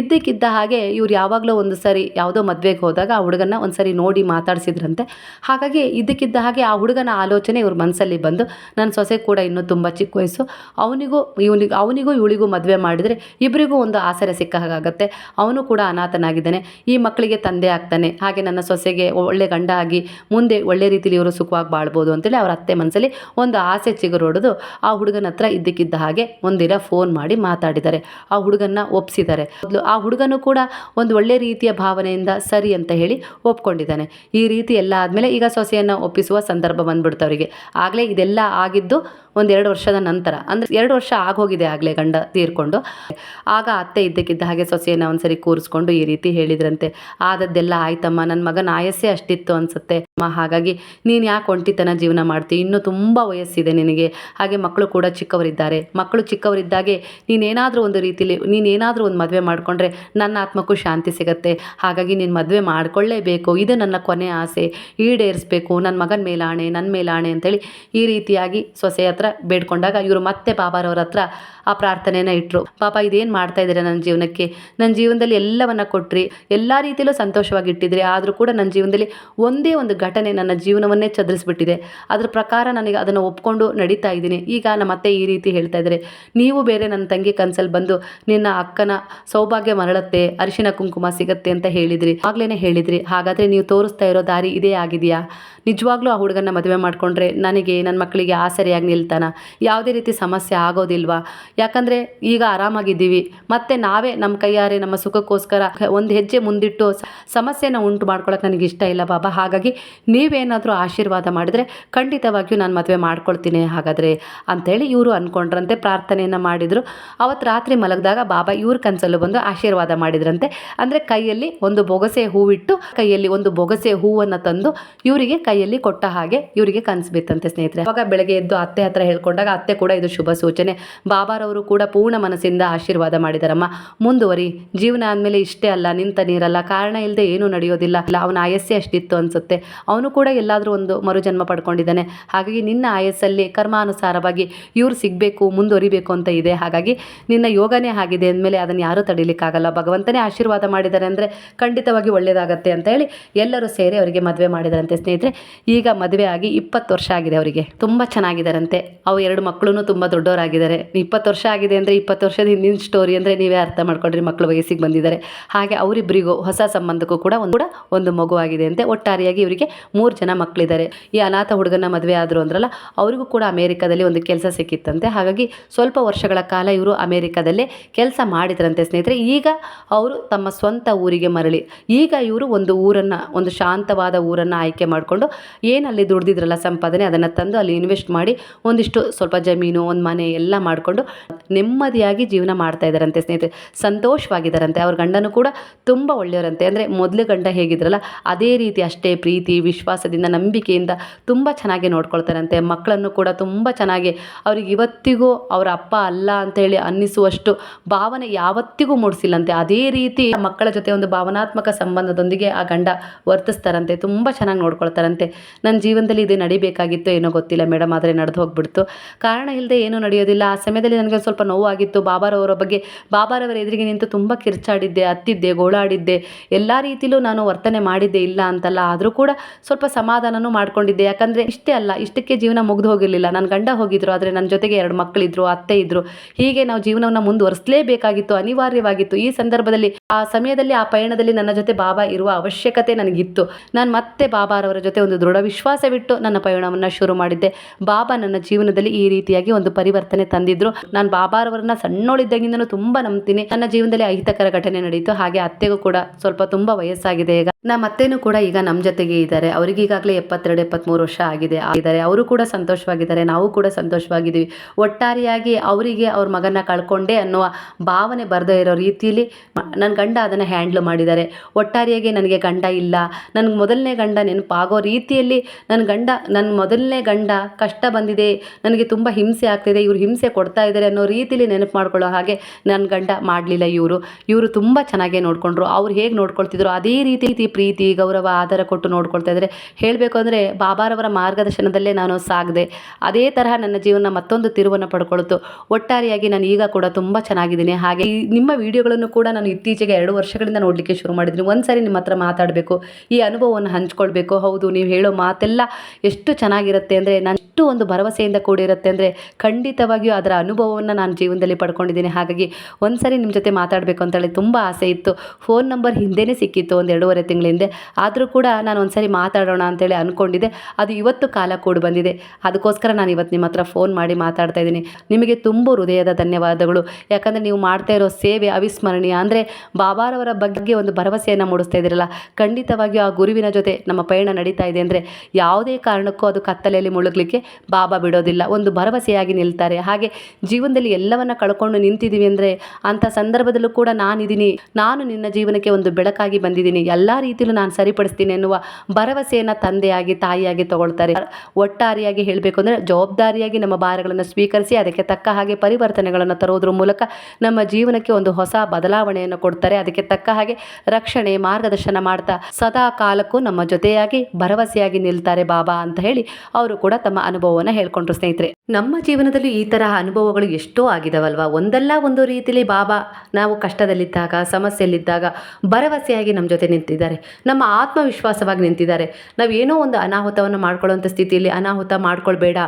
ಇದ್ದಕ್ಕಿದ್ದ ಹಾಗೆ ಇವ್ರು ಯಾವಾಗಲೂ ಒಂದು ಸರಿ ಯಾವುದೋ ಮದುವೆಗೆ ಹೋದಾಗ ಆ ಹುಡುಗನ ಒಂದು ಸರಿ ನೋಡಿ ಮಾತಾಡಿಸಿದ್ರಂತೆ. ಹಾಗಾಗಿ ಇದ್ದಕ್ಕಿದ್ದ ಹಾಗೆ ಆ ಹುಡುಗನ ಆಲೋಚನೆ ಇವ್ರ ಮನಸ್ಸಲ್ಲಿ ಬಂದು, ನನ್ನ ಸೊಸೆ ಕೂಡ ಇನ್ನೂ ತುಂಬ ಚಿಕ್ಕ ವಯಸ್ಸು. ಅವನಿಗೂ, ಇವನಿಗೆ, ಅವನಿಗೂ ಇವಳಿಗೂ ಮದುವೆ ಮಾಡಿದರೆ ಇಬ್ಬರಿಗೂ ಒಂದು ಆಸರೆ ಸಿಕ್ಕ ಹಾಗಾಗತ್ತೆ. ಅವನು ಕೂಡ ಅನಾಥನಾಗಿದ್ದಾನೆ. ಈ ಮಕ್ಕಳಿಗೆ ತಂದೆ ಆಗ್ತಾನೆ. ಹಾಗೆ ನನ್ನ ಸೊಸೆಗೆ ಒಳ್ಳೆ ಗಂಡ ಆಗಿ ಮುಂದೆ ಒಳ್ಳೆ ರೀತಿಲಿ ಇವರು ಸುಖವಾಗಿ ಬಾಳ್ಬೋದು ಅಂತೇಳಿ ಅವರ ಅತ್ತೆ ಮನಸ್ಸಲ್ಲಿ ಒಂದು ಆಸೆ ಚಿಗುರೊಡೆದು ಆ ಹುಡುಗನ ಹತ್ರ ಇದ್ದಕ್ಕಿದ್ದ ಹಾಗೆ ಒಂದಿನ ಫೋನ್ ಮಾಡಿ ಮಾತಾಡಿದ್ದಾರೆ. ಆ ಹುಡುಗನ್ನ ಒಪ್ಪಿಸಿದ್ದಾರೆ ಮೊದಲು ಆ ಹುಡುಗನು ಕೂಡ ಒಂದು ಒಳ್ಳೆ ರೀತಿಯ ಭಾವನೆಯಿಂದ ಸರಿ ಅಂತ ಹೇಳಿ ಒಪ್ಕೊಂಡಿದ್ದಾನೆ. ಈ ರೀತಿ ಎಲ್ಲ ಆದಮೇಲೆ ಈಗ ಸೊಸೆಯನ್ನು ಒಪ್ಪಿಸುವ ಸಂದರ್ಭ ಬಂದ್ಬಿಡ್ತು ಅವರಿಗೆ. ಆಗಲೇ ಇದೆಲ್ಲ ಆಗಿದ್ದು ಒಂದೆರಡು ವರ್ಷದ ನಂತರ, ಅಂದರೆ ಎರಡು ವರ್ಷ ಆಗೋಗಿದೆ ಆಗಲೇ ಗಂಡ ತೀರ್ಕೊಂಡು. ಆಗ ಅತ್ತೆ ಇದ್ದಕ್ಕಿದ್ದ ಹಾಗೆ ಸೊಸೆಯನ್ನು ಒಂದ್ಸರಿ ಕೂರಿಸ್ಕೊಂಡು ಈ ರೀತಿ ಹೇಳಿದ್ರಂತೆ. ಆದದ್ದೆಲ್ಲ ಆಯ್ತಮ್ಮ ನನ್ನ ಮಗನ ಆಯಸ್ಸೇ ಅಷ್ಟಿತ್ತು ಅನಿಸುತ್ತೆ. ಅಮ್ಮ, ಹಾಗಾಗಿ ನೀನು ಯಾಕೆ ಒಂಟಿತನ ಜೀವನ ಮಾಡ್ತೀವಿ ಇನ್ನೂ ತುಂಬ ವಯಸ್ಸಿದೆ ನಿನಗೆ. ಹಾಗೆ ಮಕ್ಕಳು ಕೂಡ ಚಿಕ್ಕವರಿದ್ದಾರೆ. ಮಕ್ಕಳು ಚಿಕ್ಕವರಿದ್ದಾಗೆ ನೀನೇನಾದರೂ ಒಂದು ರೀತಿಲಿ, ನೀನೇನಾದರೂ ಒಂದು ಮದುವೆ ಮಾಡಿಕೊಂಡ್ರೆ ನನ್ನ ಆತ್ಮಕ್ಕೂ ಶಾಂತಿ ಸಿಗುತ್ತೆ. ಹಾಗಾಗಿ ನೀನು ಮದುವೆ ಮಾಡಿಕೊಳ್ಳೇಬೇಕು. ಇದು ನನ್ನ ಕೊನೆ ಆಸೆ. ಈಡೇರಿಸ್ಬೇಕು. ನನ್ನ ಮಗನ ಮೇಲಾಣೆ ನನ್ನ ಮೇಲಾಣೆ ಅಂತೇಳಿ ಈ ರೀತಿಯಾಗಿ ಸೊಸೆ ಹತ್ರ ಬೇಡ್ಕೊಂಡಾಗ ಇವರು ಮತ್ತೆ ಬಾಬಾರವ್ರ ಹತ್ರ ಆ ಪ್ರಾರ್ಥನೆನ ಇಟ್ಟರು ಪಾಪ ಇದೇನು ಮಾಡ್ತಾ ಇದ್ದಾರೆ ನನ್ನ ಜೀವನಕ್ಕೆ? ನನ್ನ ಜೀವನದಲ್ಲಿ ಎಲ್ಲವನ್ನ ಕೊಟ್ರಿ, ಎಲ್ಲ ರೀತಿಯಲ್ಲೂ ಸಂತೋಷವಾಗಿ ಇಟ್ಟಿದ್ರಿ, ಆದರೂ ಕೂಡ ನನ್ನ ಜೀವನದಲ್ಲಿ ಒಂದೇ ಒಂದು ಘಟನೆ ನನ್ನ ಜೀವನವನ್ನೇ ಚದರಿಸ್ಬಿಟ್ಟಿದೆ. ಅದ್ರ ಪ್ರಕಾರ ನನಗೆ ಅದನ್ನು ಒಪ್ಕೊಂಡು ನಡೀತಾ ಇದ್ದೀನಿ. ಈಗ ನಮ್ಮ ಅತ್ತೆ ಈ ರೀತಿ ಹೇಳ್ತಾ ಇದ್ದಾರೆ ನೀವು ಬೇರೆ ನನ್ನ ತಂಗಿ ಕನ್ಸಲ್ಲಿ ಬಂದು ನಿನ್ನ ಅಕ್ಕನ ಸೌಭಾಗ್ಯ ಮರಳತ್ತೆ, ಅರಿಶಿನ ಕುಂಕುಮ ಸಿಗತ್ತೆ ಅಂತ ಹೇಳಿದ್ರಿ. ಆಗ್ಲೇ ಹೇಳಿದ್ರಿ. ಹಾಗಾದ್ರೆ ನೀವು ತೋರಿಸ್ತಾ ಇರೋ ದಾರಿ ಇದೇ ಆಗಿದೆಯಾ? ನಿಜವಾಗ್ಲೂ ಆ ಹುಡುಗನ ಮದುವೆ ಮಾಡಿಕೊಂಡ್ರೆ ನನಗೆ ನನ್ನ ಮಕ್ಕಳಿಗೆ ಆಸರೆಯಾಗಿ ನಿಲ್ತಾನ ಯಾವುದೇ ರೀತಿ ಸಮಸ್ಯೆ ಆಗೋದಿಲ್ವಾ? ಯಾಕಂದರೆ ಈಗ ಆರಾಮಾಗಿದ್ದೀವಿ. ಮತ್ತು ನಾವೇ ನಮ್ಮ ಕೈಯಾರೆ ನಮ್ಮ ಸುಖಕ್ಕೋಸ್ಕರ ಒಂದು ಹೆಜ್ಜೆ ಮುಂದಿಟ್ಟು ಸಮಸ್ಯೆನ ಉಂಟು ಮಾಡ್ಕೊಳಕ್ಕೆ ನನಗೆ ಇಷ್ಟ ಇಲ್ಲ ಬಾಬಾ. ಹಾಗಾಗಿ ನೀವೇನಾದರೂ ಆಶೀರ್ವಾದ ಮಾಡಿದರೆ ಖಂಡಿತವಾಗಿಯೂ ನಾನು ಮದುವೆ ಮಾಡ್ಕೊಳ್ತೀನಿ ಹಾಗಾದರೆ ಅಂಥೇಳಿ ಇವರು ಅಂದ್ಕೊಂಡ್ರಂತೆ ಪ್ರಾರ್ಥನೆಯನ್ನು ಮಾಡಿದರು. ಅವತ್ತು ರಾತ್ರಿ ಮಲಗಿದಾಗ ಬಾಬಾ ಇವ್ರ ಕನಸಲ್ಲೂ ಬಂದು ಆಶೀರ್ವಾದ ಮಾಡಿದ್ರಂತೆ. ಅಂದರೆ ಕೈಯಲ್ಲಿ ಒಂದು ಬೊಗಸೆ ಹೂವಿಟ್ಟು, ಕೈಯಲ್ಲಿ ಒಂದು ಬೊಗಸೆ ಹೂವನ್ನು ತಂದು ಇವರಿಗೆ ಕೈಯಲ್ಲಿ ಕೊಟ್ಟ ಹಾಗೆ ಇವರಿಗೆ ಕನಸು ಬಿತ್ತಂತೆ ಸ್ನೇಹಿತರೆ. ಅವಾಗ ಬೆಳಗ್ಗೆ ಎದ್ದು ಅತ್ತೆ ಹತ್ರ ಹೇಳ್ಕೊಂಡಾಗ ಅತ್ತೆ ಕೂಡ ಇದು ಶುಭ ಸೂಚನೆ. ಬಾಬಾರವರು ಕೂಡ ಪೂರ್ಣ ಮನಸ್ಸಿಂದ ಆಶೀರ್ವಾದ ಮಾಡಿದಾರಮ್ಮ. ಮುಂದುವರಿ. ಜೀವನ ಆದಮೇಲೆ ಇಷ್ಟೇ ಅಲ್ಲ, ನಿಂತ ನೀರಲ್ಲ. ಕಾರಣ ಇಲ್ಲದೆ ಏನೂ ನಡೆಯೋದಿಲ್ಲ. ಇಲ್ಲ ಅವನ ಆಯಸ್ಸೇ ಅಷ್ಟಿತ್ತು ಅನಿಸುತ್ತೆ. ಅವನು ಕೂಡ ಎಲ್ಲಾದರೂ ಒಂದು ಮರುಜನ್ಮ ಪಡ್ಕೊಂಡಿದ್ದಾನೆ. ಹಾಗಾಗಿ ನಿನ್ನ ಆಯಸ್ಸಲ್ಲಿ ಕರ್ಮಾನುಸಾರವಾಗಿ ಇವರು ಸಿಗಬೇಕು, ಮುಂದುವರಿಬೇಕು ಅಂತ ಇದೆ. ಹಾಗಾಗಿ ನಿನ್ನ ಯೋಗನೇ ಆಗಿದೆ ಅಂದಮೇಲೆ ಅದನ್ನು ಯಾರೂ ತಡಿಲಿಕ್ಕಾಗಲ್ಲ. ಭಗವಂತನೇ ಆಶೀರ್ವಾದ ಮಾಡಿದ್ದಾರೆ ಅಂದರೆ ಖಂಡಿತವಾಗಿ ಒಳ್ಳೆಯದಾಗತ್ತೆ ಅಂತ ಹೇಳಿ ಎಲ್ಲರೂ ಸೇರಿ ಅವರಿಗೆ ಮದುವೆ ಮಾಡಿದಾರಂತೆ ಸ್ನೇಹಿತರೆ. ಈಗ ಮದುವೆ ಆಗಿ ಇಪ್ಪತ್ತು ವರ್ಷ ಆಗಿದೆ ಅವರಿಗೆ. ತುಂಬ ಚೆನ್ನಾಗಿದ್ದಾರಂತೆ ಅವು ಎರಡು ಮಕ್ಕಳು ತುಂಬ ದೊಡ್ಡವರಾಗಿದ್ದಾರೆ. ಇಪ್ಪತ್ತು ವರ್ಷ ಆಗಿದೆ ಅಂದರೆ ಇಪ್ಪತ್ತು ವರ್ಷದ ಹಿಂದಿನ ಸ್ಟೋರಿ ಅಂದರೆ ನೀವೇ ಅರ್ಥ ಮಾಡ್ಕೊಂಡ್ರಿ ಮಕ್ಕಳು ವಯಸ್ಸಿಗೆ ಬಂದಿದ್ದಾರೆ. ಹಾಗೆ ಅವರಿಬ್ಬರಿಗೂ ಹೊಸ ಸಂಬಂಧಕ್ಕೂ ಕೂಡ ಒಂದು ಕೂಡ ಒಂದು ಮಗು ಆಗಿದೆ ಅಂತೆ. ಒಟ್ಟಾರೆಯಾಗಿ ಇವರಿಗೆ ಮೂರು ಜನ ಮಕ್ಕಳಿದ್ದಾರೆ ಈ ಅನಾಥ ಹುಡುಗನ ಮದುವೆ ಆದರು ಅಂದ್ರಲ್ಲ, ಅವರಿಗೂ ಕೂಡ ಅಮೇರಿಕಾದಲ್ಲಿ ಒಂದು ಕೆಲಸ ಸಿಕ್ಕಿತ್ತಂತೆ. ಹಾಗಾಗಿ ಸ್ವಲ್ಪ ವರ್ಷಗಳ ಕಾಲ ಇವರು ಅಮೇರಿಕಾದಲ್ಲೇ ಕೆಲಸ ಮಾಡಿದ್ರಂತೆ ಸ್ನೇಹಿತರೆ. ಈಗ ಅವರು ತಮ್ಮ ಸ್ವಂತ ಊರಿಗೆ ಮರಳಿ, ಈಗ ಇವರು ಒಂದು ಊರನ್ನು, ಒಂದು ಶಾಂತವಾದ ಊರನ್ನು ಆಯ್ಕೆ ಮಾಡಿಕೊಂಡು ಏನಲ್ಲಿ ದುಡ್ದಿದ್ರಲ್ಲ ಸಂಪಾದನೆ, ಅದನ್ನು ತಂದು ಅಲ್ಲಿ ಇನ್ವೆಸ್ಟ್ ಮಾಡಿ ಒಂದಿಷ್ಟು ಸ್ವಲ್ಪ ಜಮೀನು, ಒಂದು ಮನೆ ಎಲ್ಲ ಮಾಡಿಕೊಂಡು ನೆಮ್ಮದಿಯಾಗಿ ಜೀವನ ಮಾಡ್ತಾ ಇದ್ದಾರಂತೆ ಸ್ನೇಹಿತರೆ. ಸಂತೋಷವಾಗಿದ್ದಾರಂತೆ ಅವ್ರ ಗಂಡನೂ ಕೂಡ ತುಂಬ ಒಳ್ಳೆಯವರಂತೆ. ಅಂದರೆ ಮೊದಲು ಗಂಡ ಹೇಗಿದ್ರಲ್ಲ, ಅದೇ ರೀತಿ ಅಷ್ಟೇ ಪ್ರೀತಿ, ವಿಶ್ವಾಸದಿಂದ, ನಂಬಿಕೆಯಿಂದ ತುಂಬ ಚೆನ್ನಾಗಿ ನೋಡ್ಕೊಳ್ತಾರಂತೆ. ಮಕ್ಕಳನ್ನು ಕೂಡ ತುಂಬ ಚೆನ್ನಾಗಿ ಅವ್ರಿಗೆ ಇವತ್ತಿಗೂ ಅವರ ಅಪ್ಪ ಅಲ್ಲ ಅಂತೇಳಿ ಅನ್ನಿಸುವಷ್ಟು ಭಾವನೆ ಯಾವತ್ತಿಗೂ ಮೂಡಿಸಿಲ್ಲಂತೆ. ಅದೇ ರೀತಿ ಮಕ್ಕಳ ಜೊತೆ ಒಂದು ಭಾವನಾತ್ಮಕ ಸಂಬಂಧದೊಂದಿಗೆ ಆ ಗಂಡ ವರ್ತಿಸ್ತಾರಂತೆ. ತುಂಬ ಚೆನ್ನಾಗಿ ನೋಡ್ಕೊಳ್ತಾರಂತೆ. ನನ್ನ ಜೀವನದಲ್ಲಿ ಇದು ನಡಿಬೇಕಾಗಿತ್ತು ಏನೋ ಗೊತ್ತಿಲ್ಲ ಮೇಡಮ್, ಆದರೆ ನಡೆದು ಹೋಗ್ಬಿಡ್ತು. ಕಾರಣ ಇಲ್ಲದೆ ಏನೂ ನಡೆಯೋದಿಲ್ಲ. ಆ ಸಮಯದಲ್ಲಿ ನನಗೆ ಸ್ವಲ್ಪ ನೋವಾಗಿತ್ತು. ಬಾಬಾರವರ ಬಗ್ಗೆ, ಬಾಬಾರವರ ಎದುರಿಗೆ ನಿಂತು ತುಂಬ ಕಿರ್ಚಾಡಿದ್ದೆ ಅತ್ತಿದ್ದೆ ಗೋಳಾಡಿದ್ದೆ. ಎಲ್ಲ ರೀತಿಲೂ ನಾನು ವರ್ತನೆ ಮಾಡಿದ್ದೆ ಇಲ್ಲ ಅಂತಲ್ಲ. ಆದರೂ ಕೂಡ ಸ್ವಲ್ಪ ಸಮಾಧಾನನೂ ಮಾಡ್ಕೊಂಡಿದ್ದೆ. ಯಾಕಂದರೆ ಇಷ್ಟೇ ಅಲ್ಲ, ಇಷ್ಟಕ್ಕೆ ಜೀವನ ಮುಗ್ದು ಹೋಗಿರಲಿಲ್ಲ. ನನ್ನ ಗಂಡ ಹೋಗಿದ್ರು, ಆದರೆ ನನ್ನ ಜೊತೆಗೆ ಎರಡು ಮಕ್ಕಳಿದ್ರು, ಅತ್ತೆ ಇದ್ರು. ಹೀಗೆ ನಾವು ಜೀವನವನ್ನು ಮುಂದುವರಿಸಲೇಬೇಕಾಗಿತ್ತು, ಅನಿವಾರ್ಯವಾಗಿತ್ತು. ಈ ಸಂದರ್ಭದಲ್ಲಿ, ಆ ಸಮಯದಲ್ಲಿ, ಆ ಪಯಣದಲ್ಲಿ ನನ್ನ ಜೊತೆ ಬಾಬಾ ಇರುವ ಅವಶ್ಯಕತೆ ನನಗಿತ್ತು. ನಾನು ಮತ್ತೆ ಬಾಬಾರವರ ಜೊತೆ ಒಂದು ದೃಢ ವಿಶ್ವಾಸವಿಟ್ಟು ನನ್ನ ಪಯಣವನ್ನು ಶುರು ಮಾಡಿದ್ದೆ. ಬಾಬಾ ನನ್ನ ಜೀವನದಲ್ಲಿ ಈ ರೀತಿಯಾಗಿ ಒಂದು ಪರಿವರ್ತನೆ ತಂದಿದ್ರು. ನಾನು ಬಾಬಾರವರನ್ನ ಸಣ್ಣೋಳಿದ್ದಾಗಿಂದನೂ ತುಂಬಾ ನಂಬ್ತೀನಿ. ನನ್ನ ಜೀವನದಲ್ಲಿ ಅಹಿತಕರ ಘಟನೆ ನಡೆಯಿತು ಹಾಗೆ ಅತ್ತೆಗೂ ಕೂಡ ಸ್ವಲ್ಪ ತುಂಬಾ ವಯಸ್ಸಾಗಿದೆ ಈಗ. ನಮ್ಮ ಅತ್ತೆನೂ ಕೂಡ ಈಗ ನಮ್ಮ ಜೊತೆಗೆ ಇದ್ದಾರೆ. ಅವರಿಗೆ ಈಗಾಗಲೇ ಎಪ್ಪತ್ತೆರಡು, ಎಪ್ಪತ್ಮೂರು ವರ್ಷ ಆಗಿದೆ. ಆಗಿದ್ದಾರೆ. ಅವರು ಕೂಡ ಸಂತೋಷವಾಗಿದ್ದಾರೆ. ನಾವು ಕೂಡ ಸಂತೋಷವಾಗಿದ್ದೀವಿ. ಒಟ್ಟಾರೆಯಾಗಿ ಅವರಿಗೆ ಅವ್ರ ಮಗನ ಕಳ್ಕೊಂಡೆ ಅನ್ನುವ ಭಾವನೆ ಬರದೇ ಇರೋ ರೀತಿಯಲ್ಲಿ ನನ್ನ ಗಂಡ ಅದನ್ನು ಹ್ಯಾಂಡ್ಲ್ ಮಾಡಿದ್ದಾರೆ. ಒಟ್ಟಾರೆಯಾಗಿ ನನಗೆ ಗಂಡ ಇಲ್ಲ. ನನಗೆ ಮೊದಲನೇ ಗಂಡ ನೆನಪಾಗೋ ರೀತಿಯಲ್ಲಿ ನನ್ನ ಗಂಡ ನನ್ನ ಮೊದಲನೇ ಗಂಡ ಕಷ್ಟ ಬಂದಿದೆ. ನನಗೆ ತುಂಬ ಹಿಂಸೆ ಆಗ್ತಿದೆ, ಇವರು ಹಿಂಸೆ ಕೊಡ್ತಾ ಇದ್ದಾರೆ ಅನ್ನೋ ರೀತಿಲಿ ನೆನಪು ಮಾಡ್ಕೊಳ್ಳೋ ಹಾಗೆ ನನ್ನ ಗಂಡ ಮಾಡಲಿಲ್ಲ ಇವರು. ಇವರು ತುಂಬ ಚೆನ್ನಾಗೆ ನೋಡಿಕೊಂಡ್ರು. ಅವ್ರು ಹೇಗೆ ನೋಡ್ಕೊಳ್ತಿದ್ರು ಅದೇ ರೀತಿ ಪ್ರೀತಿ, ಗೌರವ ಆಧಾರ ಕೊಟ್ಟು ನೋಡ್ಕೊಳ್ತಾ ಇದ್ದಾರೆ ಹೇಳಬೇಕು ಅಂದರೆ ಬಾಬಾರವರ ಮಾರ್ಗದರ್ಶನದಲ್ಲೇ ನಾನು ಸಾಗದೆ. ಅದೇ ತರಹ ನನ್ನ ಜೀವನ ಮತ್ತೊಂದು ತಿರುವನ್ನು ಪಡ್ಕೊಳ್ತು. ಒಟ್ಟಾರೆಯಾಗಿ ನಾನು ಈಗ ಕೂಡ ತುಂಬ ಚೆನ್ನಾಗಿದ್ದೀನಿ. ಹಾಗೆ ನಿಮ್ಮ ವಿಡಿಯೋಗಳನ್ನು ಕೂಡ ನಾನು ಇತ್ತೀಚೆಗೆ ಎರಡು ವರ್ಷಗಳಿಂದ ನೋಡಲಿಕ್ಕೆ ಶುರು ಮಾಡಿದ್ದೀನಿ. ಒಂದು ಸಾರಿ ನಿಮ್ಮ ಹತ್ರ ಮಾತಾಡಬೇಕು, ಈ ಅನುಭವವನ್ನು ಹಂಚ್ಕೊಳ್ಬೇಕು. ಹೌದು, ನೀವು ಹೇಳೋ ಮಾತೆಲ್ಲ ಎಷ್ಟು ಚೆನ್ನಾಗಿರುತ್ತೆ ಅಂದರೆ ನಾನು ಎಷ್ಟು ಒಂದು ಭರವಸೆಯಿಂದ ಕೂಡಿರುತ್ತೆ ಅಂದರೆ ಖಂಡಿತವಾಗಿಯೂ ಅದರ ಅನುಭವವನ್ನು ನಾನು ಜೀವನದಲ್ಲಿ ಪಡ್ಕೊಂಡಿದ್ದೀನಿ. ಹಾಗಾಗಿ ಒಂದು ನಿಮ್ಮ ಜೊತೆ ಮಾತಾಡಬೇಕು ಅಂತೇಳಿ ತುಂಬ ಆಸೆ ಇತ್ತು. ಫೋನ್ ನಂಬರ್ ಹಿಂದೆನೇ ಸಿಕ್ಕಿತ್ತು ಒಂದು ಎರಡೂವರೆ ತಿಂಗಳ ಹಿಂದೆ. ಆದರೂ ಕೂಡ ನಾನು ಒಂದು ಮಾತಾಡೋಣ ಅಂತೇಳಿ ಅಂದ್ಕೊಂಡಿದ್ದೆ ಅದು ಇವತ್ತು ಕಾಲ ಕೂಡ ಬಂದಿದೆ. ಅದಕ್ಕೋಸ್ಕರ ನಾನು ಇವತ್ತು ನಿಮ್ಮ ಹತ್ರ ಫೋನ್ ಮಾಡಿ ಮಾತಾಡ್ತಾ ಇದ್ದೀನಿ. ನಿಮಗೆ ತುಂಬ ಹೃದಯದ ಧನ್ಯವಾದಗಳು. ಯಾಕಂದರೆ ನೀವು ಮಾಡ್ತಾ ಇರೋ ಸೇವೆ ಅವಿಸ್ಮರಣೀಯ. ಅಂದರೆ ಬಾಬಾರವರ ಬಗ್ಗೆ ಒಂದು ಭರವಸೆಯನ್ನು ಮೂಡಿಸ್ತಾ ಇದ್ದೀರಲ್ಲ. ಖಂಡಿತವಾಗಿಯೂ ಆ ಗುರುವಿನ ಜೊತೆ ನಮ್ಮ ಪಯಣ ನಡೀತಾ ಇದೆ. ಅಂದರೆ ಯಾವುದೇ ಕಾರಣಕ್ಕೂ ಅದು ಕತ್ತಲೆಯಲ್ಲಿ ಮುಳುಗಲಿಕ್ಕೆ ಬಾಬಾ ಬಿಡೋದಿಲ್ಲ ಒಂದು ಭರವಸೆಯಾಗಿ ನಿಲ್ತಾರೆ. ಹಾಗೆ ಜೀವನದಲ್ಲಿ ಎಲ್ಲವನ್ನ ಕಳ್ಕೊಂಡು ನಿಂತಿದ್ದೀವಿ ಅಂದರೆ ಅಂಥ ಸಂದರ್ಭದಲ್ಲೂ ಕೂಡ ನಾನಿದ್ದೀನಿ ನಾನು ನಿನ್ನ ಜೀವನಕ್ಕೆ ಒಂದು ಬೆಳಕಾಗಿ ಬಂದಿದ್ದೀನಿ ಎಲ್ಲ ರೀತಿಯಲ್ಲೂ ನಾನು ಸರಿಪಡಿಸ್ತೀನಿ ಎನ್ನುವ ಭರವಸೆಯನ್ನು ತಂದೆಯಾಗಿ, ತಾಯಿಯಾಗಿ ತಗೊಳ್ತಾರೆ. ಒಟ್ಟಾರೆಯಾಗಿ ಹೇಳಬೇಕು ಅಂದರೆ ಜವಾಬ್ದಾರಿಯಾಗಿ ನಮ್ಮ ಭಾರಗಳನ್ನು ಸ್ವೀಕರಿಸಿ ಅದಕ್ಕೆ ತಕ್ಕ ಹಾಗೆ ಪರಿವರ್ತನೆಗಳನ್ನು ತರೋದ್ರ ಮೂಲಕ ನಮ್ಮ ಜೀವನಕ್ಕೆ ಒಂದು ಹೊಸ ಬದಲಾವಣೆಯನ್ನು ಕೊಡ್ತಾರೆ. ಅದಕ್ಕೆ ತಕ್ಕ ಹಾಗೆ ರಕ್ಷಣೆ, ಮಾರ್ಗದರ್ಶನ ಮಾಡ್ತಾ ಸದಾ ಕಾಲಕ್ಕೂ ನಮ್ಮ ಜೊತೆಯಾಗಿ ಭರವಸೆಯಾಗಿ ನಿಲ್ತಾರೆ ಬಾಬಾ ಅಂತ ಹೇಳಿ ಅವರು ಕೂಡ ತಮ್ಮ ಅನುಭವವನ್ನು ಹೇಳ್ಕೊಂಡ್ರು. ಸ್ನೇಹಿತರೆ, ನಮ್ಮ ಜೀವನದಲ್ಲಿ ಈ ತರಹ ಅನುಭವಗಳು ಎಷ್ಟೋ ಆಗಿದಾವಲ್ವಾ? ಒಂದಲ್ಲ ಒಂದು ರೀತಿಯಲ್ಲಿ ಬಾಬಾ ನಾವು ಕಷ್ಟದಲ್ಲಿದ್ದಾಗ, ಸಮಸ್ಯೆಯಲ್ಲಿದ್ದಾಗ, ಭರವಸೆಯಾಗಿ ನಮ್ಮ ಜೊತೆ ನಿಂತಿದ್ದಾರೆ. ನಮ್ಮ ಆತ್ಮವಿಶ್ವಾಸವಾಗಿ ನಿಂತಿದ್ದಾರೆ. ನಾವು ಏನೋ ಒಂದು ಅನಾಹುತವನ್ನು ಮಾಡ್ಕೊಳ್ಳೋಂಥ ಸ್ಥಿತಿಯಲ್ಲಿ ಅನಾಹುತ ಮಾಡ್ಕೊಳ್ಬೇಡ.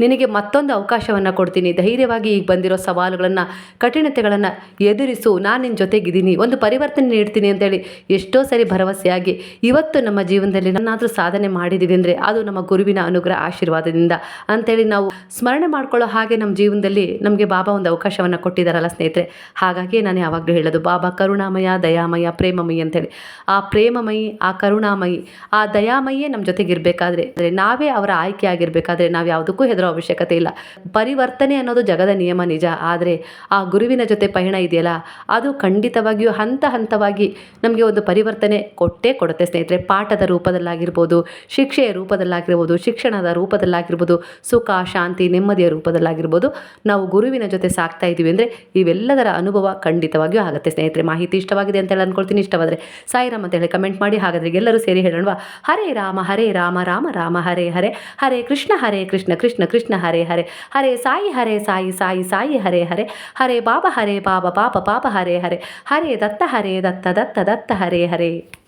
ನಿನಗೆ ಮತ್ತೊಂದು ಅವಕಾಶವನ್ನು ಕೊಡ್ತೀನಿ. ಧೈರ್ಯವಾಗಿ ಈಗ ಬಂದಿರೋ ಸವಾಲುಗಳನ್ನು, ಕಠಿಣತೆಗಳನ್ನು ಎದುರಿಸು. ನಾನು ನಿನ್ನ ಜೊತೆಗಿದ್ದೀನಿ. ಒಂದು ಪರಿವರ್ತನೆ ನೀಡ್ತೀನಿ ಅಂತೇಳಿ ಎಷ್ಟೋ ಸರಿ ಭರವಸೆಯಾಗಿ ಇವತ್ತು ನಮ್ಮ ಜೀವನದಲ್ಲಿ ನಾನಾದರೂ ಸಾಧನೆ ಮಾಡಿದ್ದೀವಿ ಅಂದರೆ ಅದು ನಮ್ಮ ಗುರುವಿನ ಅನುಗ್ರಹ ಆಶೀರ್ವಾದದಿಂದ ಅಂತೇಳಿ ನಾವು ಸ್ಮರಣೆ ಮಾಡ್ಕೊಳ್ಳೋ ಹಾಗೆ ನಮ್ಮ ಜೀವನದಲ್ಲಿ ನಮಗೆ ಬಾಬಾ ಒಂದು ಅವಕಾಶವನ್ನು ಕೊಟ್ಟಿದ್ದಾರಲ್ಲ ಸ್ನೇಹಿತರೆ. ಹಾಗಾಗಿ ನಾನು ಯಾವಾಗಲೂ ಹೇಳೋದು, ಬಾಬಾ, ಕರುಣಾಮಯ, ದಯಾಮಯ, ಪ್ರೇಮಮಯಿ ಅಂತೇಳಿ ಆ ಪ್ರೇಮಮಯಿ, ಆ ಕರುಣಾಮಯಿ, ಆ ದಯಾಮಯೇ ನಮ್ಮ ಜೊತೆಗಿರಬೇಕಾದ್ರೆ, ಅಂದರೆ ನಾವೇ ಅವರ ಆಯ್ಕೆ ಆಗಿರಬೇಕಾದ್ರೆ ನಾವು ಯಾವುದಕ್ಕೂ ಹೆದರೋ ಅವಶ್ಯಕತೆ ಇಲ್ಲ. ಪರಿವರ್ತನೆ ಅನ್ನೋದು ಜಗದ ನಿಯಮ ನಿಜ. ಆದರೆ ಆ ಗುರುವಿನ ಜೊತೆ ಪಯಣ ಇದೆಯಲ್ಲ, ಅದು ಖಂಡಿತವಾಗಿಯೂ ಹಂತ ಹಂತವಾಗಿ ನಮಗೆ ಒಂದು ಪರಿವರ್ತನೆ ಕೊಟ್ಟೇ ಕೊಡುತ್ತೆ ಸ್ನೇಹಿತರೆ. ಪಾಠದ ರೂಪದಲ್ಲಾಗಿರ್ಬೋದು, ಶಿಕ್ಷೆಯ ರೂಪದಲ್ಲಾಗಿರ್ಬೋದು, ಶಿಕ್ಷಣದ ರೂಪದಲ್ಲಾಗಿರ್ಬೋದು, ಸುಖ ಶಾಂತಿ, ನೆಮ್ಮದಿಯ ರೂಪದಲ್ಲಾಗಿರ್ಬೋದು. ನಾವು ಗುರುವಿನ ಜೊತೆ ಸಾಕ್ತಾ ಇದ್ದೀವಿ ಅಂದರೆ ಇವೆಲ್ಲದರ ಅನುಭವ ಖಂಡಿತವಾಗಿಯೂ ಆಗುತ್ತೆ ಸ್ನೇಹಿತರೆ. ಮಾಹಿತಿ ಇಷ್ಟವಾಗಿದೆ ಅಂತ ಹೇಳಿ ಅನ್ಕೊಳ್ತೀನಿ. ಇಷ್ಟವಾದರೆ ಸಾಯಿರಾಮ್ ಅಂತ ಹೇಳಿ ಕಮೆಂಟ್ ಮಾಡಿ. ಹಾಗಾದರೆ ಎಲ್ಲರೂ ಸೇರಿ ಹೇಳೋಣ ಹರೇ ರಾಮ ಹರೇ ರಾಮ ರಾಮ ರಾಮ, ಹರೇ ಹರೇ. ಹರೇ ಕೃಷ್ಣ ಹರೇ ಕೃಷ್ಣ ಕೃಷ್ಣ ಕೃಷ್ಣ, ಹರೇ ಹರೇ. ಹರೇ ಸಾಯಿ ಹರೇ ಸಾಯಿ ಸಾಯಿ ಸಾಯಿ, ಹರೇ ಹರೇ. ಹರೇ ಬಾಬಾ ಹರೇ ಬಾಬಾ, ಪಾಪ ಪಾಪ, ಹರೇ ಹರೇ. ಹರೇ ದತ್ತ ಹರೇ ದತ್ತ ದತ್ತ ದತ್ತ, ಹರೇ ಹರೇ.